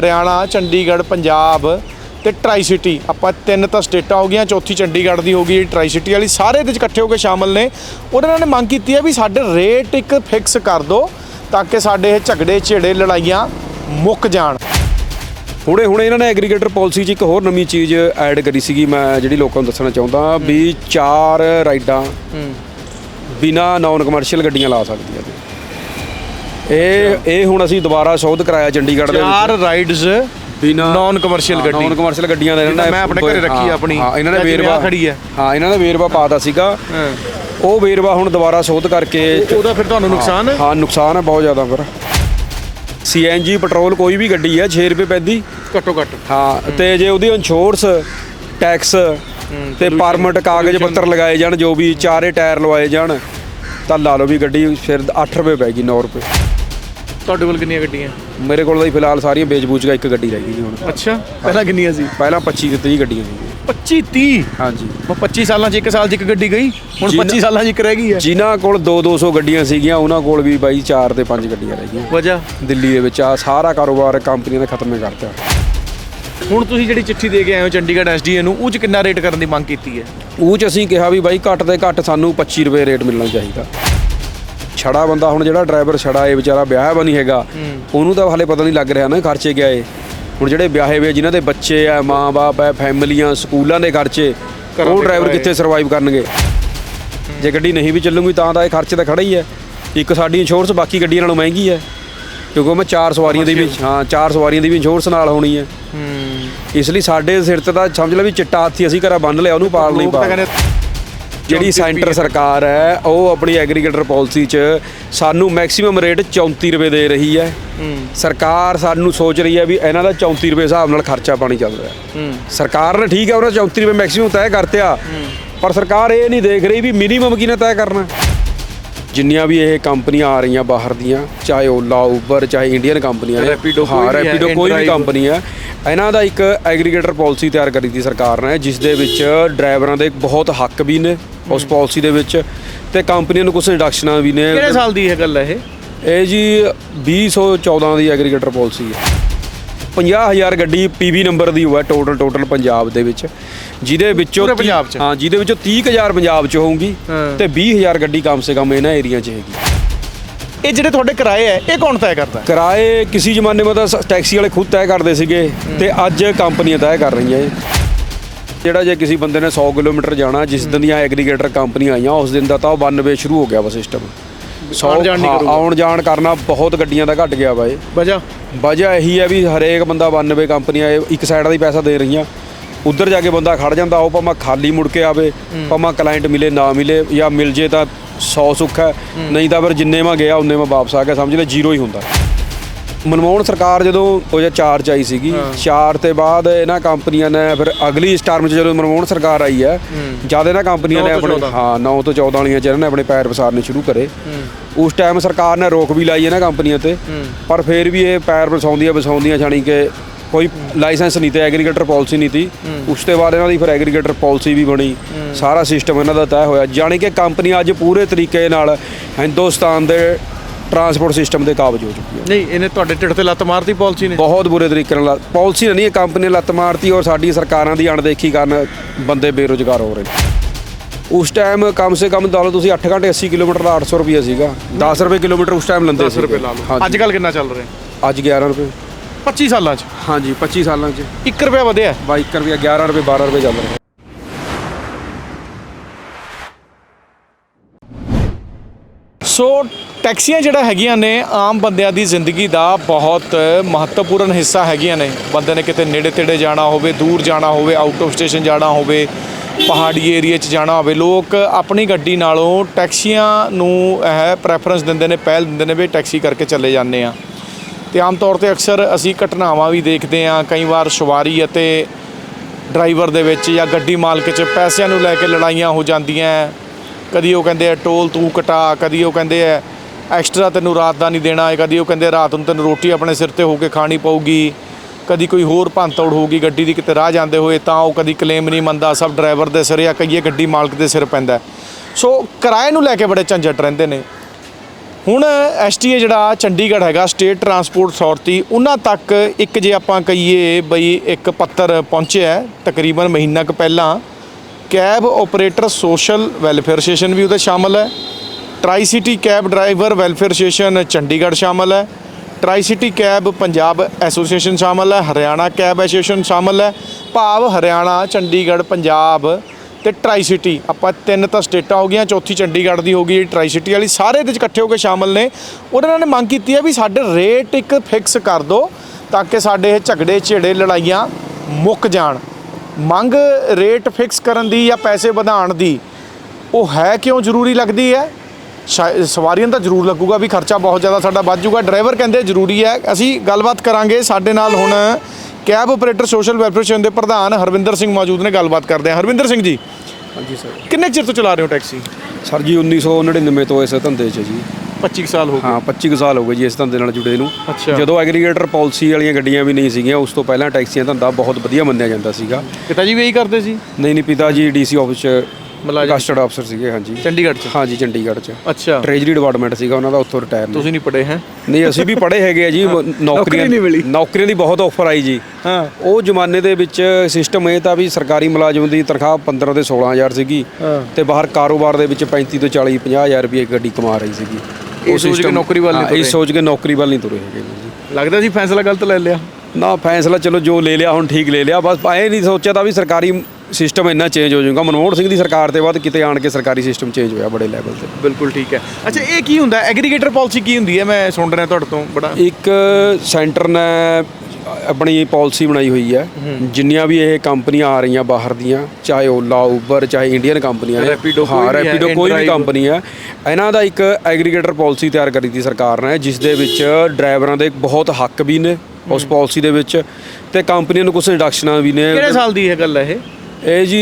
ਹਰਿਆਣਾ ਚੰਡੀਗੜ੍ਹ ਪੰਜਾਬ ਤੇ tri city ਆਪਾਂ ਤਿੰਨ ਤਾਂ ਸਟੇਟਾਂ ਹੋ ਗਈਆਂ ਚੌਥੀ ਚੰਡੀਗੜ੍ਹ ਦੀ ਹੋ ਗਈ ਟਰਾਈ ਸਿਟੀ ਵਾਲੀ। ਸਾਰੇ ਇਹਦੇ ਚ ਇਕੱਠੇ ਹੋ ਕੇ ਸ਼ਾਮਲ ਨੇ। ਉਹਨਾਂ ਨੇ ਮੰਗ ਕੀਤੀ ਹੈ ਵੀ ਸਾਡੇ ਰੇਟ ਇੱਕ ਫਿਕਸ ਕਰ ਦਿਓ ਤਾਂ ਕਿ ਸਾਡੇ ਇਹ ਝਗੜੇ ਝੇੜੇ ਲੜਾਈਆਂ ਮੁੱਕ ਜਾਣ। ਹੁਣੇ ਹੁਣੇ ਇਹਨਾਂ ਨੇ ਐਗਰੀਗੇਟਰ ਪਾਲਿਸੀ 'ਚ ਇੱਕ ਹੋਰ ਨਵੀਂ ਚੀਜ਼ ਐਡ ਕਰੀ ਸੀਗੀ ਮੈਂ ਜਿਹੜੀ ਲੋਕਾਂ ਨੂੰ ਦੱਸਣਾ ਚਾਹੁੰਦਾ ਵੀ ਚਾਰ ਰਾਈਡਾਂ ਬਿਨਾ ਨਾਨ ਕਮਰਸ਼ੀਅਲ ਗੱਡੀਆਂ ਲਾ ਸਕਦੀਆਂ ਇਹ ਇਹ ਹੁਣ ਅਸੀਂ ਦੁਬਾਰਾ ਸੋਧ ਕਰਾਇਆ ਚੰਡੀਗੜ੍ਹ ਦੇ ਚਾਰ ਰਾਈਡਸ ਬਿਨਾ ਨਾਨ ਕਮਰਸ਼ੀਅਲ ਗੱਡੀ। ਨਾਨ ਕਮਰਸ਼ੀਅਲ ਗੱਡੀਆਂ ਦੇ ਜਿੱਦਾਂ ਮੈਂ ਆਪਣੇ ਘਰੇ ਰੱਖੀ ਆਪਣੀ। ਹਾਂ ਇਹਨਾਂ ਨੇ ਵੇਰਵਾ ਖੜੀ ਹੈ। ਹਾਂ ਇਹਨਾਂ ਨੇ ਵੇਰਵਾ ਪਾਤਾ ਸੀਗਾ। ਉਹ ਵੇਰਵਾ ਹੁਣ ਦੁਬਾਰਾ ਸੋਧ ਕਰਕੇ ਉਹਦਾ ਫਿਰ ਤੁਹਾਨੂੰ ਨੁਕਸਾਨ? ਹੈ ਹਾਂ ਨੁਕਸਾਨ ਹੈ ਬਹੁਤ ਜ਼ਿਆਦਾ ਫਿਰ ਸੀਐਨਜੀ ਪੈਟਰੋਲ ਕੋਈ ਵੀ ਗੱਡੀ ਹੈ 6 ਰੁਪਏ ਪੈਂਦੀ। ਘੱਟੋ ਘੱਟ। ਹਾਂ ਤੇ ਜੇ ਉਹਦੀ ਇੰਸ਼ੋਰੈਂਸ ਟੈਕਸ ਤੇ ਪਰਮਿਟ ਕਾਗਜ਼ ਪੱਤਰ ਲਗਾਏ ਜਾਣ ਜੋ ਵੀ ਚਾਰੇ ਟਾਇਰ ਲਵਾਏ ਜਾਣ। ਤਾਂ ਲਾ ਲਓ ਵੀ ਗੱਡੀ ਫਿਰ 8 ਰੁਪਏ ਪੈ ਗਈ 9 ਰੁਪਏ। ਤੁਹਾਡੇ ਕੋਲ ਕਿੰਨੀਆਂ ਗੱਡੀਆਂ? ਮੇਰੇ ਕੋਲ ਤਾਂ ਜੀ ਫਿਲਹਾਲ ਸਾਰੀਆਂ ਵੇਚ-ਬੂਚ ਕੇ ਇੱਕ ਗੱਡੀ ਰਹਿ ਗਈ ਜੀ ਹੁਣ। ਅੱਛਾ ਪਹਿਲਾਂ ਕਿੰਨੀਆਂ ਸੀ? ਪਹਿਲਾਂ 25 ਤੇ 30 ਗੱਡੀਆਂ ਸੀ 25 30 ਹਾਂਜੀ। ਉਹ 25 ਸਾਲਾਂ 'ਚ ਇੱਕ ਸਾਲ 'ਚ ਇੱਕ ਗੱਡੀ ਗਈ ਹੁਣ ਜਿਨ੍ਹਾਂ- 25 ਸਾਲਾਂ 'ਚ ਇੱਕ ਰਹਿ ਗਈ ਹੈ। ਜਿਨ੍ਹਾਂ ਕੋਲ 2-200 ਗੱਡੀਆਂ ਸੀਗੀਆਂ ਉਹਨਾਂ ਕੋਲ ਵੀ ਬਾਈ 4 ਤੇ 5 ਗੱਡੀਆਂ ਰਹਿ ਗਈਆਂ। ਵਜ੍ਹਾ? ਦਿੱਲੀ ਦੇ ਵਿੱਚ ਆ ਸਾਰਾ ਕਾਰੋਬਾਰ ਕੰਪਨੀਆਂ ਨੇ ਖਤਮ ਕਰਤਾ। ਹੁਣ ਤੁਸੀਂ ਜਿਹੜੀ ਚਿੱਠੀ ਦੇ ਕੇ ਆਏ ਹੋ ਚੰਡੀਗੜ੍ਹ ਐਸਡੀਏ ਨੂੰ ਉਹ 'ਚ ਕਿੰਨਾ ਰੇਟ ਕਰਨ ਦੀ ਮੰਗ ਕੀਤੀ ਹੈ? ਉਹ ਚ ਅਸੀਂ ਕਿਹਾ ਵੀ ਬਾਈ ਘੱਟ ਤੇ ਘੱਟ ਸਾਨੂੰ 25 ਰੁਪਏ ਰੇਟ ਮਿਲਣਾ ਚਾਹੀਦਾ। ਛੜਾ ਬੰਦਾ ਹੁਣ ਜਿਹੜਾ ਡਰਾਈਵਰ ਛੜਾ ਇਹ ਵਿਚਾਰਾ ਵਿਆਹਿਆ ਵਾ ਨਹੀਂ ਹੈਗਾ ਉਹਨੂੰ ਤਾਂ ਹਲੇ ਪਤਾ ਨਹੀਂ ਲੱਗ ਰਿਹਾ ਨਾ ਖਰਚੇ ਗਿਆ ਏ। ਹੁਣ ਜਿਹੜੇ ਵਿਆਹੇ ਵੇ ਜਿਨ੍ਹਾਂ ਦੇ ਬੱਚੇ ਆ ਮਾਂ-ਬਾਪ ਆ ਫੈਮਲੀਆਂ ਸਕੂਲਾਂ ਦੇ ਖਰਚੇ ਉਹ ਦੇ ਡਰਾਈਵਰ। ਕਿੱਥੇ ਸਰਵਾਈਵ ਕਰਨਗੇ? ਜੇ ਗੱਡੀ ਨਹੀਂ ਵੀ ਚੱਲੂਗੀ ਤਾਂ ਤਾਂ ਇਹ ਖਰਚੇ ਤਾਂ ਖੜਾ ਹੀ ਹੈ। ਇੱਕ ਸਾਡੀ ਇੰਸ਼ੋਰੈਂਸ ਬਾਕੀ ਗੱਡੀਆਂ ਨਾਲੋਂ ਮਹਿੰਗੀ ਹੈ। ਕਿਉਂਕਿ ਉਹ ਮੈਂ ਚਾਰ ਸਵਾਰੀਆਂ ਦੀ ਵੀ ਹਾਂ ਚਾਰ ਸਵਾਰੀਆਂ ਦੀ ਵੀ ਇੰਸ਼ੋਰੈਂਸ ਨਾਲ ਹੋਣੀ ਹੈ ਹੂੰ। ਇਸ ਲਈ ਸਾਡੇ ਸਿਰ ਤੇ ਤਾਂ ਸਮਝ ਲੈ ਵੀ ਚਿੱਟਾ ਹਾਥੀ ਅਸੀਂ ਘਰਾਂ ਬੰਨ ਲਿਆ ਉਹਨੂੰ ਪਾਲ ਨਹੀਂ ਪਾ ਜਿਹੜੀ 34 ਸੈਂਟਰ ਸਰਕਾਰ ਹੈ ਉਹ ਆਪਣੀ ਐਗਰੀਗੇਟਰ ਪਾਲਿਸੀ 'ਚ ਸਾਨੂੰ ਮੈਕਸਿਮਮ ਰੇਟ 34 ਰੁਪਏ ਦੇ ਰਹੀ ਹੈ। ਹੂੰ। ਸਰਕਾਰ ਸਾਨੂੰ ਸੋਚ ਰਹੀ ਹੈ ਵੀ ਇਹਨਾਂ ਦਾ 34 ਰੁਪਏ ਹਿਸਾਬ ਨਾਲ ਖਰਚਾ ਪਾਣੀ ਚੱਲ ਰਿਹਾ। ਹੂੰ। ਸਰਕਾਰ ਨੇ ਠੀਕ ਹੈ ਉਹਨਾਂ 34 ਰੁਪਏ ਮੈਕਸਿਮਮ ਤੈਅ ਕਰਤਿਆ ਪਰ ਸਰਕਾਰ ਇਹ ਨਹੀਂ ਦੇਖ ਰਹੀ ਵੀ ਮਿਨੀਮਮ ਕਿਹਨੇ ਤੈਅ ਕਰਨਾ। ਜਿੰਨੀਆਂ ਵੀ ਇਹ ਕੰਪਨੀਆਂ ਆ ਰਹੀਆਂ ਬਾਹਰ ਦੀਆਂ ਚਾਹੇ ਓਲਾ ਉਬਰ ਚਾਹੇ ਇੰਡੀਅਨ ਕੰਪਨੀਆਂ ਨੇ ਕੋਈ ਹਾਂ ਰੈਪੀਡੋ ਕੋਈ ਵੀ। ਕੰਪਨੀ ਹੈ ਇਹਨਾਂ ਦਾ ਇੱਕ ਐਗਰੀਗੇਟਰ ਪਾਲਿਸੀ ਤਿਆਰ ਕਰੀ ਸੀ ਸਰਕਾਰ ਨੇ ਜਿਸ ਦੇ ਵਿੱਚ ਡਰਾਈਵਰਾਂ ਦੇ ਬਹੁਤ ਹੱਕ ਵੀ ਨੇ ਉਸ ਪਾਲਿਸੀ ਦੇ ਵਿੱਚ ਤੇ ਕੰਪਨੀਆਂ ਨੂੰ ਕੁਝ ਰਿਡਕਸ਼ਨਾਂ ਵੀ ਨੇ। ਕਿਹੜੇ ਸਾਲ ਦੀ ਇਹ ਗੱਲ ਹੈ ਇਹ? ਇਹ ਜੀ 2014 ਦੀ ਐਗਰੀਗੇਟਰ ਪਾਲਿਸੀ ਹੈ। 50000 ਗੱਡੀ ਪੀਵੀ ਨੰਬਰ ਦੀ ਹੋਇਆ ਟੋਟਲ ਟੋਟਲ ਪੰਜਾਬ ਦੇ ਵਿੱਚ ਜਿਹਦੇ ਵਿੱਚੋਂ ਪੂਰੇ ਪੰਜਾਬ 'ਚ? ਹਾਂ ਜਿਹਦੇ ਵਿੱਚੋਂ 30000 ਪੰਜਾਬ 'ਚ ਹੋਊਗੀ ਹਾਂ। ਤੇ 20000 ਗੱਡੀ ਕਮ ਸੇ ਕਮ ਇਹਨਾਂ ਏਰੀਆ 'ਚ ਹੈਗੀ। ਇਹ ਜਿਹੜੇ ਤੁਹਾਡੇ ਕਿਰਾਏ ਹੈ ਇਹ ਕੌਣ ਤੈਅ ਕਰਦਾ? ਹੈ ਕਿਰਾਏ ਕਿਸੇ ਜ਼ਮਾਨੇ ਮੇ ਤਾਂ ਸ- ਟੈਕਸੀ ਵਾਲੇ ਖੁਦ ਤੈਅ ਕਰਦੇ ਸੀਗੇ ਤੇ ਅੱਜ ਕੰਪਨੀਆਂ ਤੈਅ ਕਰ ਰਹੀਆਂ ਇਹ। ਜਿਹੜਾ ਜੇ ਕਿਸੇ ਬੰਦੇ ਨੇ 100 ਕਿਲੋਮੀਟਰ ਜਾਣਾ ਜਿਸ ਦਿਨ ਦੀਆਂ ਐਗਰੀਗੇਟਰ ਕੰਪਨੀਆਂ ਆਈਆਂ ਉਸ ਦਿਨ ਦਾ ਤਾਂ ਉਹ 92 ਸ਼ੁਰੂ ਹੋ ਗਿਆ ਵਾ ਸਿਸਟਮ ਆਉਣ ਜਾਣ ਨਹੀਂ ਕਰੂਗਾ। ਆਉਣ ਜਾਣ ਕਰਨਾ ਬਹੁਤ ਗੱਡੀਆਂ ਦਾ ਘਟ ਗਿਆ ਵਾ ਇਹ। ਵਜ੍ਹਾ? ਵਜ੍ਹਾ ਇਹੀ ਹੈ ਵੀ ਹਰੇਕ ਬੰਦਾ 92 ਕੰਪਨੀਆਂ ਇਹ ਇੱਕ ਸਾਈਡ ਦਾ ਹੀ ਪੈਸਾ ਦੇ ਰਹੀਆਂ। ਉੱਧਰ ਜਾ ਕੇ ਬੰਦਾ ਖੜ ਜਾਂਦਾ ਉਹ ਭਾਵੇਂ ਖਾਲੀ ਮੁੜ ਕੇ ਆਵੇ ਭਾਵੇਂ ਕਲਾਇੰਟ ਮਿਲੇ ਨਾ ਮਿਲੇ ਜਾਂ ਮਿਲ ਜੇ ਤਾਂ 100 ਸੁੱਖ ਹੈ। ਨਹੀਂ ਤਾਂ ਫਿਰ ਜਿੰਨੇ ਮੈਂ ਗਿਆ ਉਨੇ ਮੈਂ ਵਾਪਸ ਆ ਗਿਆ ਸਮਝ ਲੈ ਜ਼ੀਰੋ ਹੀ ਹੁੰਦਾ। ਮਨਮੋਹਨ ਸਰਕਾਰ ਜਦੋਂ 2004 ਚ ਆਈ ਸੀਗੀ 4 ਤੇ ਬਾਅਦ ਇਹਨਾਂ ਕੰਪਨੀਆਂ ਨੇ ਫਿਰ ਅਗਲੀ ਸਟਾਰਮ ਚ ਜਦੋਂ ਮਨਮੋਹਨ ਸਰਕਾਰ ਆਈ ਹੈ ਜਦ ਇਹਨਾਂ ਕੰਪਨੀਆਂ ਨੇ ਆਪਣੇ 14 ਹਾਂ 9 ਤੋਂ 14 ਵਾਲੀਆਂ ਚ ਇਹਨਾਂ ਨੇ ਆਪਣੇ ਪੈਰ ਪਸਾਰਨੇ ਸ਼ੁਰੂ ਕਰੇ। ਉਸ ਟਾਈਮ ਸਰਕਾਰ ਨੇ ਰੋਕ ਵੀ ਲਾਈ ਇਹਨਾਂ ਕੰਪਨੀਆਂ ਤੇ ਪਰ ਫਿਰ ਵੀ ਇਹ ਪੈਰ ਵਸਾਉਂਦੀਆਂ ਵਸਾਉਂਦੀਆਂ ਜਾਣੀ ਕਿ ਕੋਈ ਲਾਇਸੈਂਸ ਨਹੀਂ ਤੇ ਐਗਰੀਗੇਟਰ ਪਾਲਿਸੀ ਨਹੀਂ ਤੀ। ਉਸ ਤੋਂ ਬਾਅਦ ਇਹਨਾਂ ਦੀ ਫਿਰ ਐਗਰੀਗੇਟਰ ਪਾਲਿਸੀ ਵੀ ਬਣੀ। ਸਾਰਾ ਸਿਸਟਮ ਇਹਨਾਂ ਦਾ ਤੈਅ ਹੋਇਆ। ਜਾਣੀ ਕਿ ਕੰਪਨੀਆਂ ਅੱਜ ਪੂਰੇ ਤਰੀਕੇ ਨਾਲ ਹਿੰਦੁਸਤਾਨ ਦੇ ਟਰਾਂਸਪੋਰਟ ਸਿਸਟਮ ਦੇ ਕਾਬਜ ਹੋ ਚੁੱਕੀਆਂ ਨਹੀਂ ਇਹਨੇ ਤੁਹਾਡੇ ਢਿੱਡ ਤੇ ਲੱਤ ਮਾਰਤੀ ਪਾਲਿਸੀ ਨੇ। ਬਹੁਤ ਬੁਰੇ ਤਰੀਕੇ ਨਾਲ ਪਾਲਿਸੀ ਨਹੀਂ ਇਹ ਕੰਪਨੀ ਲੱਤ ਮਾਰਤੀ ਔਰ ਸਾਡੀ ਸਰਕਾਰਾਂ ਦੀ ਅਣਦੇਖੀ ਕਾਰਨ ਬੰਦੇ ਬੇਰੁਜ਼ਗਾਰ ਹੋ ਰਹੇ ਨੇ। ਉਸ ਟਾਈਮ ਕਮ ਸੇ ਕਮ ਲਾ ਲਓ ਤੁਸੀਂ 8 ਘੰਟੇ 80 ਕਿਲੋਮੀਟਰ ਦਾ 800 ਰੁਪਏ ਸੀਗਾ। 10 ਰੁਪਏ ਕਿਲੋਮੀਟਰ ਉਸ ਟਾਈਮ ਲੰਦੇ 10 ਰੁਪਏ ਲਾ ਲਓ। ਅੱਜ ਕੱਲ ਕਿੰਨਾ ਚੱਲ ਰਿਹਾ? ਅੱਜ 11 ਰੁਪਏ। 25 ਸਾਲਾਂ 'ਚ? ਹਾਂਜੀ 25 ਸਾਲਾਂ 'ਚ। 1 ਰੁਪਿਆ ਵਧਿਆ? 22 ਰੁਪਏ 11 ਰੁਪਏ 12 ਰੁਪਏ ਚੱਲ ਰਿਹਾ। ਸੋ ਟੈਕਸੀਆਂ ਜਿਹੜਾ ਹੈਗੀਆਂ ਨੇ ਆਮ ਬੰਦਿਆਂ ਦੀ ਜ਼ਿੰਦਗੀ ਦਾ ਬਹੁਤ ਮਹੱਤਵਪੂਰਨ ਹਿੱਸਾ ਹੈਗੀਆਂ ਨੇ। ਬੰਦੇ ਨੇ ਕਿਤੇ ਨੇੜੇ ਤੇੜੇ ਜਾਣਾ ਹੋਵੇ, ਦੂਰ ਜਾਣਾ ਹੋਵੇ ਆਊਟ ਆਫ ਸਟੇਸ਼ਨ ਜਾਣਾ ਹੋਵੇ, ਪਹਾੜੀ ਏਰੀਆ 'ਚ ਜਾਣਾ ਹੋਵੇ, ਲੋਕ ਆਪਣੀ ਗੱਡੀ ਨਾਲੋਂ ਟੈਕਸੀਆਂ ਨੂੰ ਇਹ ਪ੍ਰੈਫਰੈਂਸ ਦਿੰਦੇ ਨੇ, ਪਹਿਲ ਦਿੰਦੇ ਨੇ ਵੀ ਟੈਕਸੀ ਕਰਕੇ ਚੱਲੇ ਜਾਂਦੇ ਆ। ਤੇ ਆਮ ਤੌਰ ਤੇ ਅਕਸਰ ਅਸੀਂ ਘਟਨਾਵਾਂ ਵੀ ਦੇਖਦੇ ਆ, ਕਈ ਵਾਰ ਸਵਾਰੀ ਅਤੇ ਡਰਾਈਵਰ ਦੇ ਵਿੱਚ ਜਾਂ ਗੱਡੀ ਮਾਲਕ 'ਚ ਪੈਸਿਆਂ ਨੂੰ ਲੈ ਕੇ ਲੜਾਈਆਂ ਹੋ ਜਾਂਦੀਆਂ। ਕਦੀ ਉਹ ਕਹਿੰਦੇ ਆ, ਟੋਲ ਤੂੰ ਕਟਾ ਕਦੀ ਉਹ ਕਹਿੰਦੇ ਆ ਐਕਸਟਰਾ ਤੈਨੂੰ ਰਾਤ ਦਾ ਨਹੀਂ ਦੇਣਾ ਹੈ ਕਦੀ ਉਹ ਕਹਿੰਦੇ ਰਾਤ ਨੂੰ ਤੈਨੂੰ ਰੋਟੀ ਆਪਣੇ ਸਿਰ ਤੇ ਹੋ ਕੇ ਖਾਣੀ ਪਊਗੀ, ਕਦੀ ਕੋਈ ਹੋਰ ਭੰਤੌੜ ਹੋਊਗੀ, ਗੱਡੀ ਦੀ ਕਿਤੇ ਰਾਹ ਜਾਂਦੇ ਹੋਏ ਤਾਂ ਉਹ ਕਦੀ ਕਲੇਮ ਨਹੀਂ ਮੰਨਦਾ, ਸਭ ਡਰਾਈਵਰ ਦੇ ਸਿਰ ਜਾਂ ਕਈਏ ਗੱਡੀ ਮਾਲਕ ਦੇ ਸਿਰ ਪੈਂਦਾ ਸੋ ਕਿਰਾਏ ਨੂੰ ਲੈ ਕੇ ਬੜੇ ਝੰਜਟ ਰਹਿੰਦੇ ਨੇ। ਹੁਣ ਐਸਟੀਏ ਜਿਹੜਾ ਚੰਡੀਗੜ੍ਹ ਹੈਗਾ ਸਟੇਟ ਟਰਾਂਸਪੋਰਟ ਅਥਾਰਟੀ ਉਹਨਾਂ ਤੱਕ ਇੱਕ ਜੇ ਆਪਾਂ ਕਹੀਏ ਬਈ ਇੱਕ ਪੱਤਰ ਪਹੁੰਚਿਆ ਤਕਰੀਬਨ ਮਹੀਨਾ ਕੁ ਪਹਿਲਾਂ, cab operator social welfare association ਵੀ ਉਹਦੇ ਸ਼ਾਮਲ ਹੈ। Tricity cab driver welfare association Chandigarh ਸ਼ਾਮਲ ਹੈ। Tricity cab Punjab association ਸ਼ਾਮਲ ਹੈ। ਹਰਿਆਣਾ ਕੈਬ ਐਸੋਸੀਏਸ਼ਨ ਸ਼ਾਮਲ ਹੈ। ਭਾਵ ਹਰਿਆਣਾ, ਚੰਡੀਗੜ੍ਹ, ਪੰਜਾਬ ਤੇ ਟਰਾਈ ਸਿਟੀ ਆਪਾਂ ਤਿੰਨ ਤਾਂ ਸਟੇਟਾਂ ਹੋ ਗਈਆਂ, ਚੌਥੀ ਚੰਡੀਗੜ੍ਹ ਦੀ ਹੋ ਗਈ। ਟਰਾਈ ਸਿਟੀ ਵਾਲੀ ਸਾਰੇ ਦੇ ਇਕੱਠੇ ਹੋ ਕੇ ਸ਼ਾਮਲ ਨੇ। ਉਹਨਾਂ ਨੇ ਮੰਗ ਕੀਤੀ ਹੈ ਵੀ ਸਾਡੇ ਰੇਟ ਇੱਕ ਫਿਕਸ ਕਰ ਦਿਓ ਤਾਂ ਕਿ ਸਾਡੇ ਇਹ ਝਗੜੇ, ਝੇੜੇ, ਲੜਾਈਆਂ ਮੁੱਕ ਜਾਣ। ਮੰਗ ਰੇਟ ਫਿਕਸ ਕਰਨ ਦੀ ਜਾਂ ਪੈਸੇ ਵਧਾਉਣ ਦੀ ਉਹ ਹੈ ਕਿਉਂ ਜ਼ਰੂਰੀ ਲੱਗਦੀ ਹੈ? ਸਵਾਰੀਆਂ ਦਾ ਜ਼ਰੂਰ ਲੱਗੂਗਾ ਵੀ ਖਰਚਾ ਬਹੁਤ ਜ਼ਿਆਦਾ ਸਾਡਾ ਵੱਧ ਜਾਊਗਾ। ਡਰਾਈਵਰ ਕਹਿੰਦੇ ਜ਼ਰੂਰੀ ਹੈ। ਅਸੀਂ ਗੱਲਬਾਤ ਕਰਾਂਗੇ। ਸਾਡੇ ਨਾਲ ਹੁਣ ਕੈਬ ਆਪਰੇਟਰ ਸੋਸ਼ਲ ਵੈਲਫੇਅਰ ਦੇ ਪ੍ਰਧਾਨ ਹਰਵਿੰਦਰ ਸਿੰਘ ਮੌਜੂਦ ਨੇ ਗੱਲਬਾਤ ਕਰਦੇ ਹਾਂ। ਹਰਵਿੰਦਰ ਸਿੰਘ ਜੀ ਹਾਂਜੀ ਸਰ। ਕਿੰਨੇ ਚਿਰ ਤੋਂ ਚਲਾ ਰਹੇ ਹੋ ਟੈਕਸੀ? ਸਰ ਜੀ 1999 ਤੋਂ ਇਸ ਧੰਦੇ 'ਚ ਜੀ। 25 ਸਾਲ ਹੋ ਗਏ। ਹਾਂ 25 ਕੁ ਸਾਲ ਹੋ ਗਏ ਜੀ ਇਸ ਧੰਦੇ ਨਾਲ ਜੁੜੇ ਨੂੰ। ਅੱਛਾ। ਜਦੋਂ ਐਗਰੀਗੇਟਰ ਪਾਲਿਸੀ ਵਾਲੀਆਂ ਗੱਡੀਆਂ ਵੀ ਨਹੀਂ ਸੀਗੀਆਂ ਉਸ ਤੋਂ ਪਹਿਲਾਂ ਟੈਕਸੀਆਂ ਧੰਦਾ ਬਹੁਤ ਵਧੀਆ ਮੰਨਿਆ ਜਾਂਦਾ ਸੀਗਾ। ਪਿਤਾ ਜੀ ਵੀ ਇਹੀ ਕਰਦੇ ਸੀ? ਨਹੀਂ ਨਹੀਂ ਪਿਤਾ ਜੀ ਡੀਸੀ ਆਫਿਸ 'ਚ ਮੁਲਾਜ਼ਮ? ਕਸਟਰਡ ਅਫਸਰ ਸੀਗੇ ਹਾਂਜੀ। ਚੰਡੀਗੜ੍ਹ 'ਚ? ਹਾਂਜੀ ਚੰਡੀਗੜ੍ਹ 'ਚ। ਅੱਛਾ। ਟ੍ਰੇਜਰੀ ਡਿਪਾਰਟਮੈਂਟ ਸੀਗਾ ਉਹਨਾਂ ਦਾ ਉੱਥੋਂ ਰਿਟਾਇਰ ਤੁਸੀਂ ਨਹੀਂ ਪੜੇ ਹੈ? ਨਹੀਂ ਅਸੀਂ ਵੀ ਪੜ੍ਹੇ ਹੈਗੇ ਆ ਜੀ ਨੌਕਰੀਆਂ। ਨੌਕਰੀਆਂ ਦੀ ਬਹੁਤ ਆਫਰ ਆਈ ਜੀ। ਹਾਂ। ਉਹ ਜ਼ਮਾਨੇ ਦੇ ਵਿੱਚ ਸਿਸਟਮ ਇਹ ਤਾਂ ਵੀ ਸਰਕਾਰੀ ਮੁਲਾਜ਼ਮ ਦੀ ਤਨਖਾਹ 15 ਤੇ 16000 ਸੀਗੀ। ਤੇ ਬਾਹਰ ਕਾਰੋਬਾਰ ਦੇ ਵਿੱਚ 35 ਤੋਂ 40 50000 ਰੁਪਏ ਗੱਡੀ ਕਮਾ ਰਹੀ ਸੀਗੀ। ਇਹ ਸੋਚ ਕੇ ਨੌਕਰੀ ਵੱਲ ਨਹੀਂ ਹਾਂ, ਇਹ ਤੁਰੇ। ਸੋਚ ਕੇ ਨੌਕਰੀ ਵੱਲ ਨਹੀਂ ਤੁਰੇ ਹੈਗੇ ਜੀ। ਲੱਗਦਾ ਸੀ ਫੈਸਲਾ ਗਲਤ ਲੈ ਲਿਆ। ਨਾ ਫੈਸਲਾ ਚਲੋ ਜੋ ਲੈ ਲਿਆ ਹੁਣ ਠੀਕ ਲੈ ਲਿਆ ਬਸ ਇਹ ਨਹੀਂ ਸੋਚਿਆ ਤਾਂ ਵੀ ਸਰਕਾਰੀ ਸਿਸਟਮ ਇੰਨਾ ਚੇਂਜ ਹੋ ਜਾਊਗਾ। ਮਨਮੋਹਨ ਸਿੰਘ ਦੀ ਸਰਕਾਰ ਤੇ ਬਾਅਦ ਕਿਤੇ ਆਣ ਕੇ ਸਰਕਾਰੀ ਸਿਸਟਮ ਚੇਂਜ ਹੋਇਆ ਬੜੇ ਲੈਵਲ ਤੇ। ਬਿਲਕੁਲ ਠੀਕ ਹੈ। ਅੱਛਾ ਇਹ ਕੀ ਹੁੰਦਾ? ਐਗਰੀਗੇਟਰ ਪਾਲਿਸੀ ਕੀ ਹੁੰਦੀ ਹੈ? ਮੈਂ ਸੁਣ ਰਿਹਾ ਤੁਹਾਡੇ ਤੋਂ ਬੜਾ। ਇੱਕ ਸੈਂਟਰ ਨੇ ਆਪਣੀ ਪਾਲਿਸੀ ਬਣਾਈ ਹੋਈ ਹੈ। ਜਿੰਨੀਆਂ ਵੀ ਇਹ ਕੰਪਨੀਆਂ ਆ ਰਹੀਆਂ ਬਾਹਰ ਦੀਆਂ ਚਾਹੇ ਓਲਾ ਉਬਰ ਚਾਹੇ ਇੰਡੀਅਨ ਕੰਪਨੀਆਂ ਨੇ। ਹਾਂ ਰੈਪੀਡੋ ਕੋਈ ਵੀ। ਕੰਪਨੀ ਹੈ। ਇਹਨਾਂ ਦਾ ਇੱਕ ਐਗਰੀਗੇਟਰ ਪਾਲਿਸੀ ਤਿਆਰ ਕਰੀ ਸੀ ਸਰਕਾਰ ਨੇ ਜਿਸ ਦੇ ਵਿੱਚ ਡਰਾਈਵਰਾਂ ਦੇ ਬਹੁਤ ਹੱਕ ਵੀ ਨੇ ਉਸ ਪਾਲਿਸੀ ਦੇ ਵਿੱਚ ਤੇ ਕੰਪਨੀਆਂ ਨੂੰ ਕੁਝ ਇੰਡਕਸ਼ਨਾਂ ਵੀ ਨੇ। ਕਿਹੜੇ ਸਾਲ ਦੀ ਇਹ ਗੱਲ ਹੈ ਇਹ? ਇਹ ਜੀ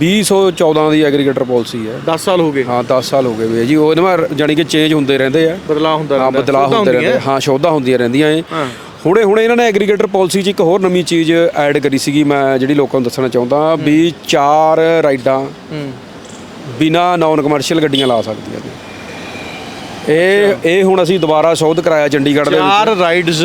2014 ਦੀ ਐਗਰੀਗੇਟਰ ਪਾਲਿਸੀ ਹੈ। 10 ਸਾਲ ਹੋ ਗਏ। ਹਾਂ 10 ਸਾਲ ਹੋ ਗਏ ਵੀ ਜੀ। ਉਹ ਨਾ ਜਾਨੀ ਕਿ ਚੇਂਜ ਹੁੰਦੇ ਰਹਿੰਦੇ ਆ। ਬਦਲਾਅ ਹੁੰਦਾ ਹਾਂ ਬਦਲਾਅ ਹੁੰਦੇ ਰਹਿੰਦੇ। ਹਾਂ ਸ਼ੋਧਾਂ ਹੁੰਦੀਆਂ ਰਹਿੰਦੀਆਂ ਏ ਹਾਂ। ਹੁਣੇ ਹੁਣੇ ਇਹਨਾਂ ਨੇ ਐਗਰੀਗੇਟਰ ਪਾਲਿਸੀ 'ਚ ਇੱਕ ਹੋਰ ਨਵੀਂ ਚੀਜ਼ ਐਡ ਕਰੀ ਸੀਗੀ। ਮੈਂ ਜਿਹੜੀ ਲੋਕਾਂ ਨੂੰ ਦੱਸਣਾ ਚਾਹੁੰਦਾ ਵੀ ਚਾਰ ਰਾਈਡਾਂ ਬਿਨਾ ਨਾਨ ਕਮਰਸ਼ੀਅਲ ਗੱਡੀਆਂ ਲਾ ਸਕਦੀਆਂ ਨੇ। ਇਹ ਇਹ ਹੁਣ ਅਸੀਂ ਦੁਬਾਰਾ ਸੋਧ ਕਰਾਇਆ ਚੰਡੀਗੜ੍ਹ ਦੇ ਚਾਰ ਰਾਈਡਸ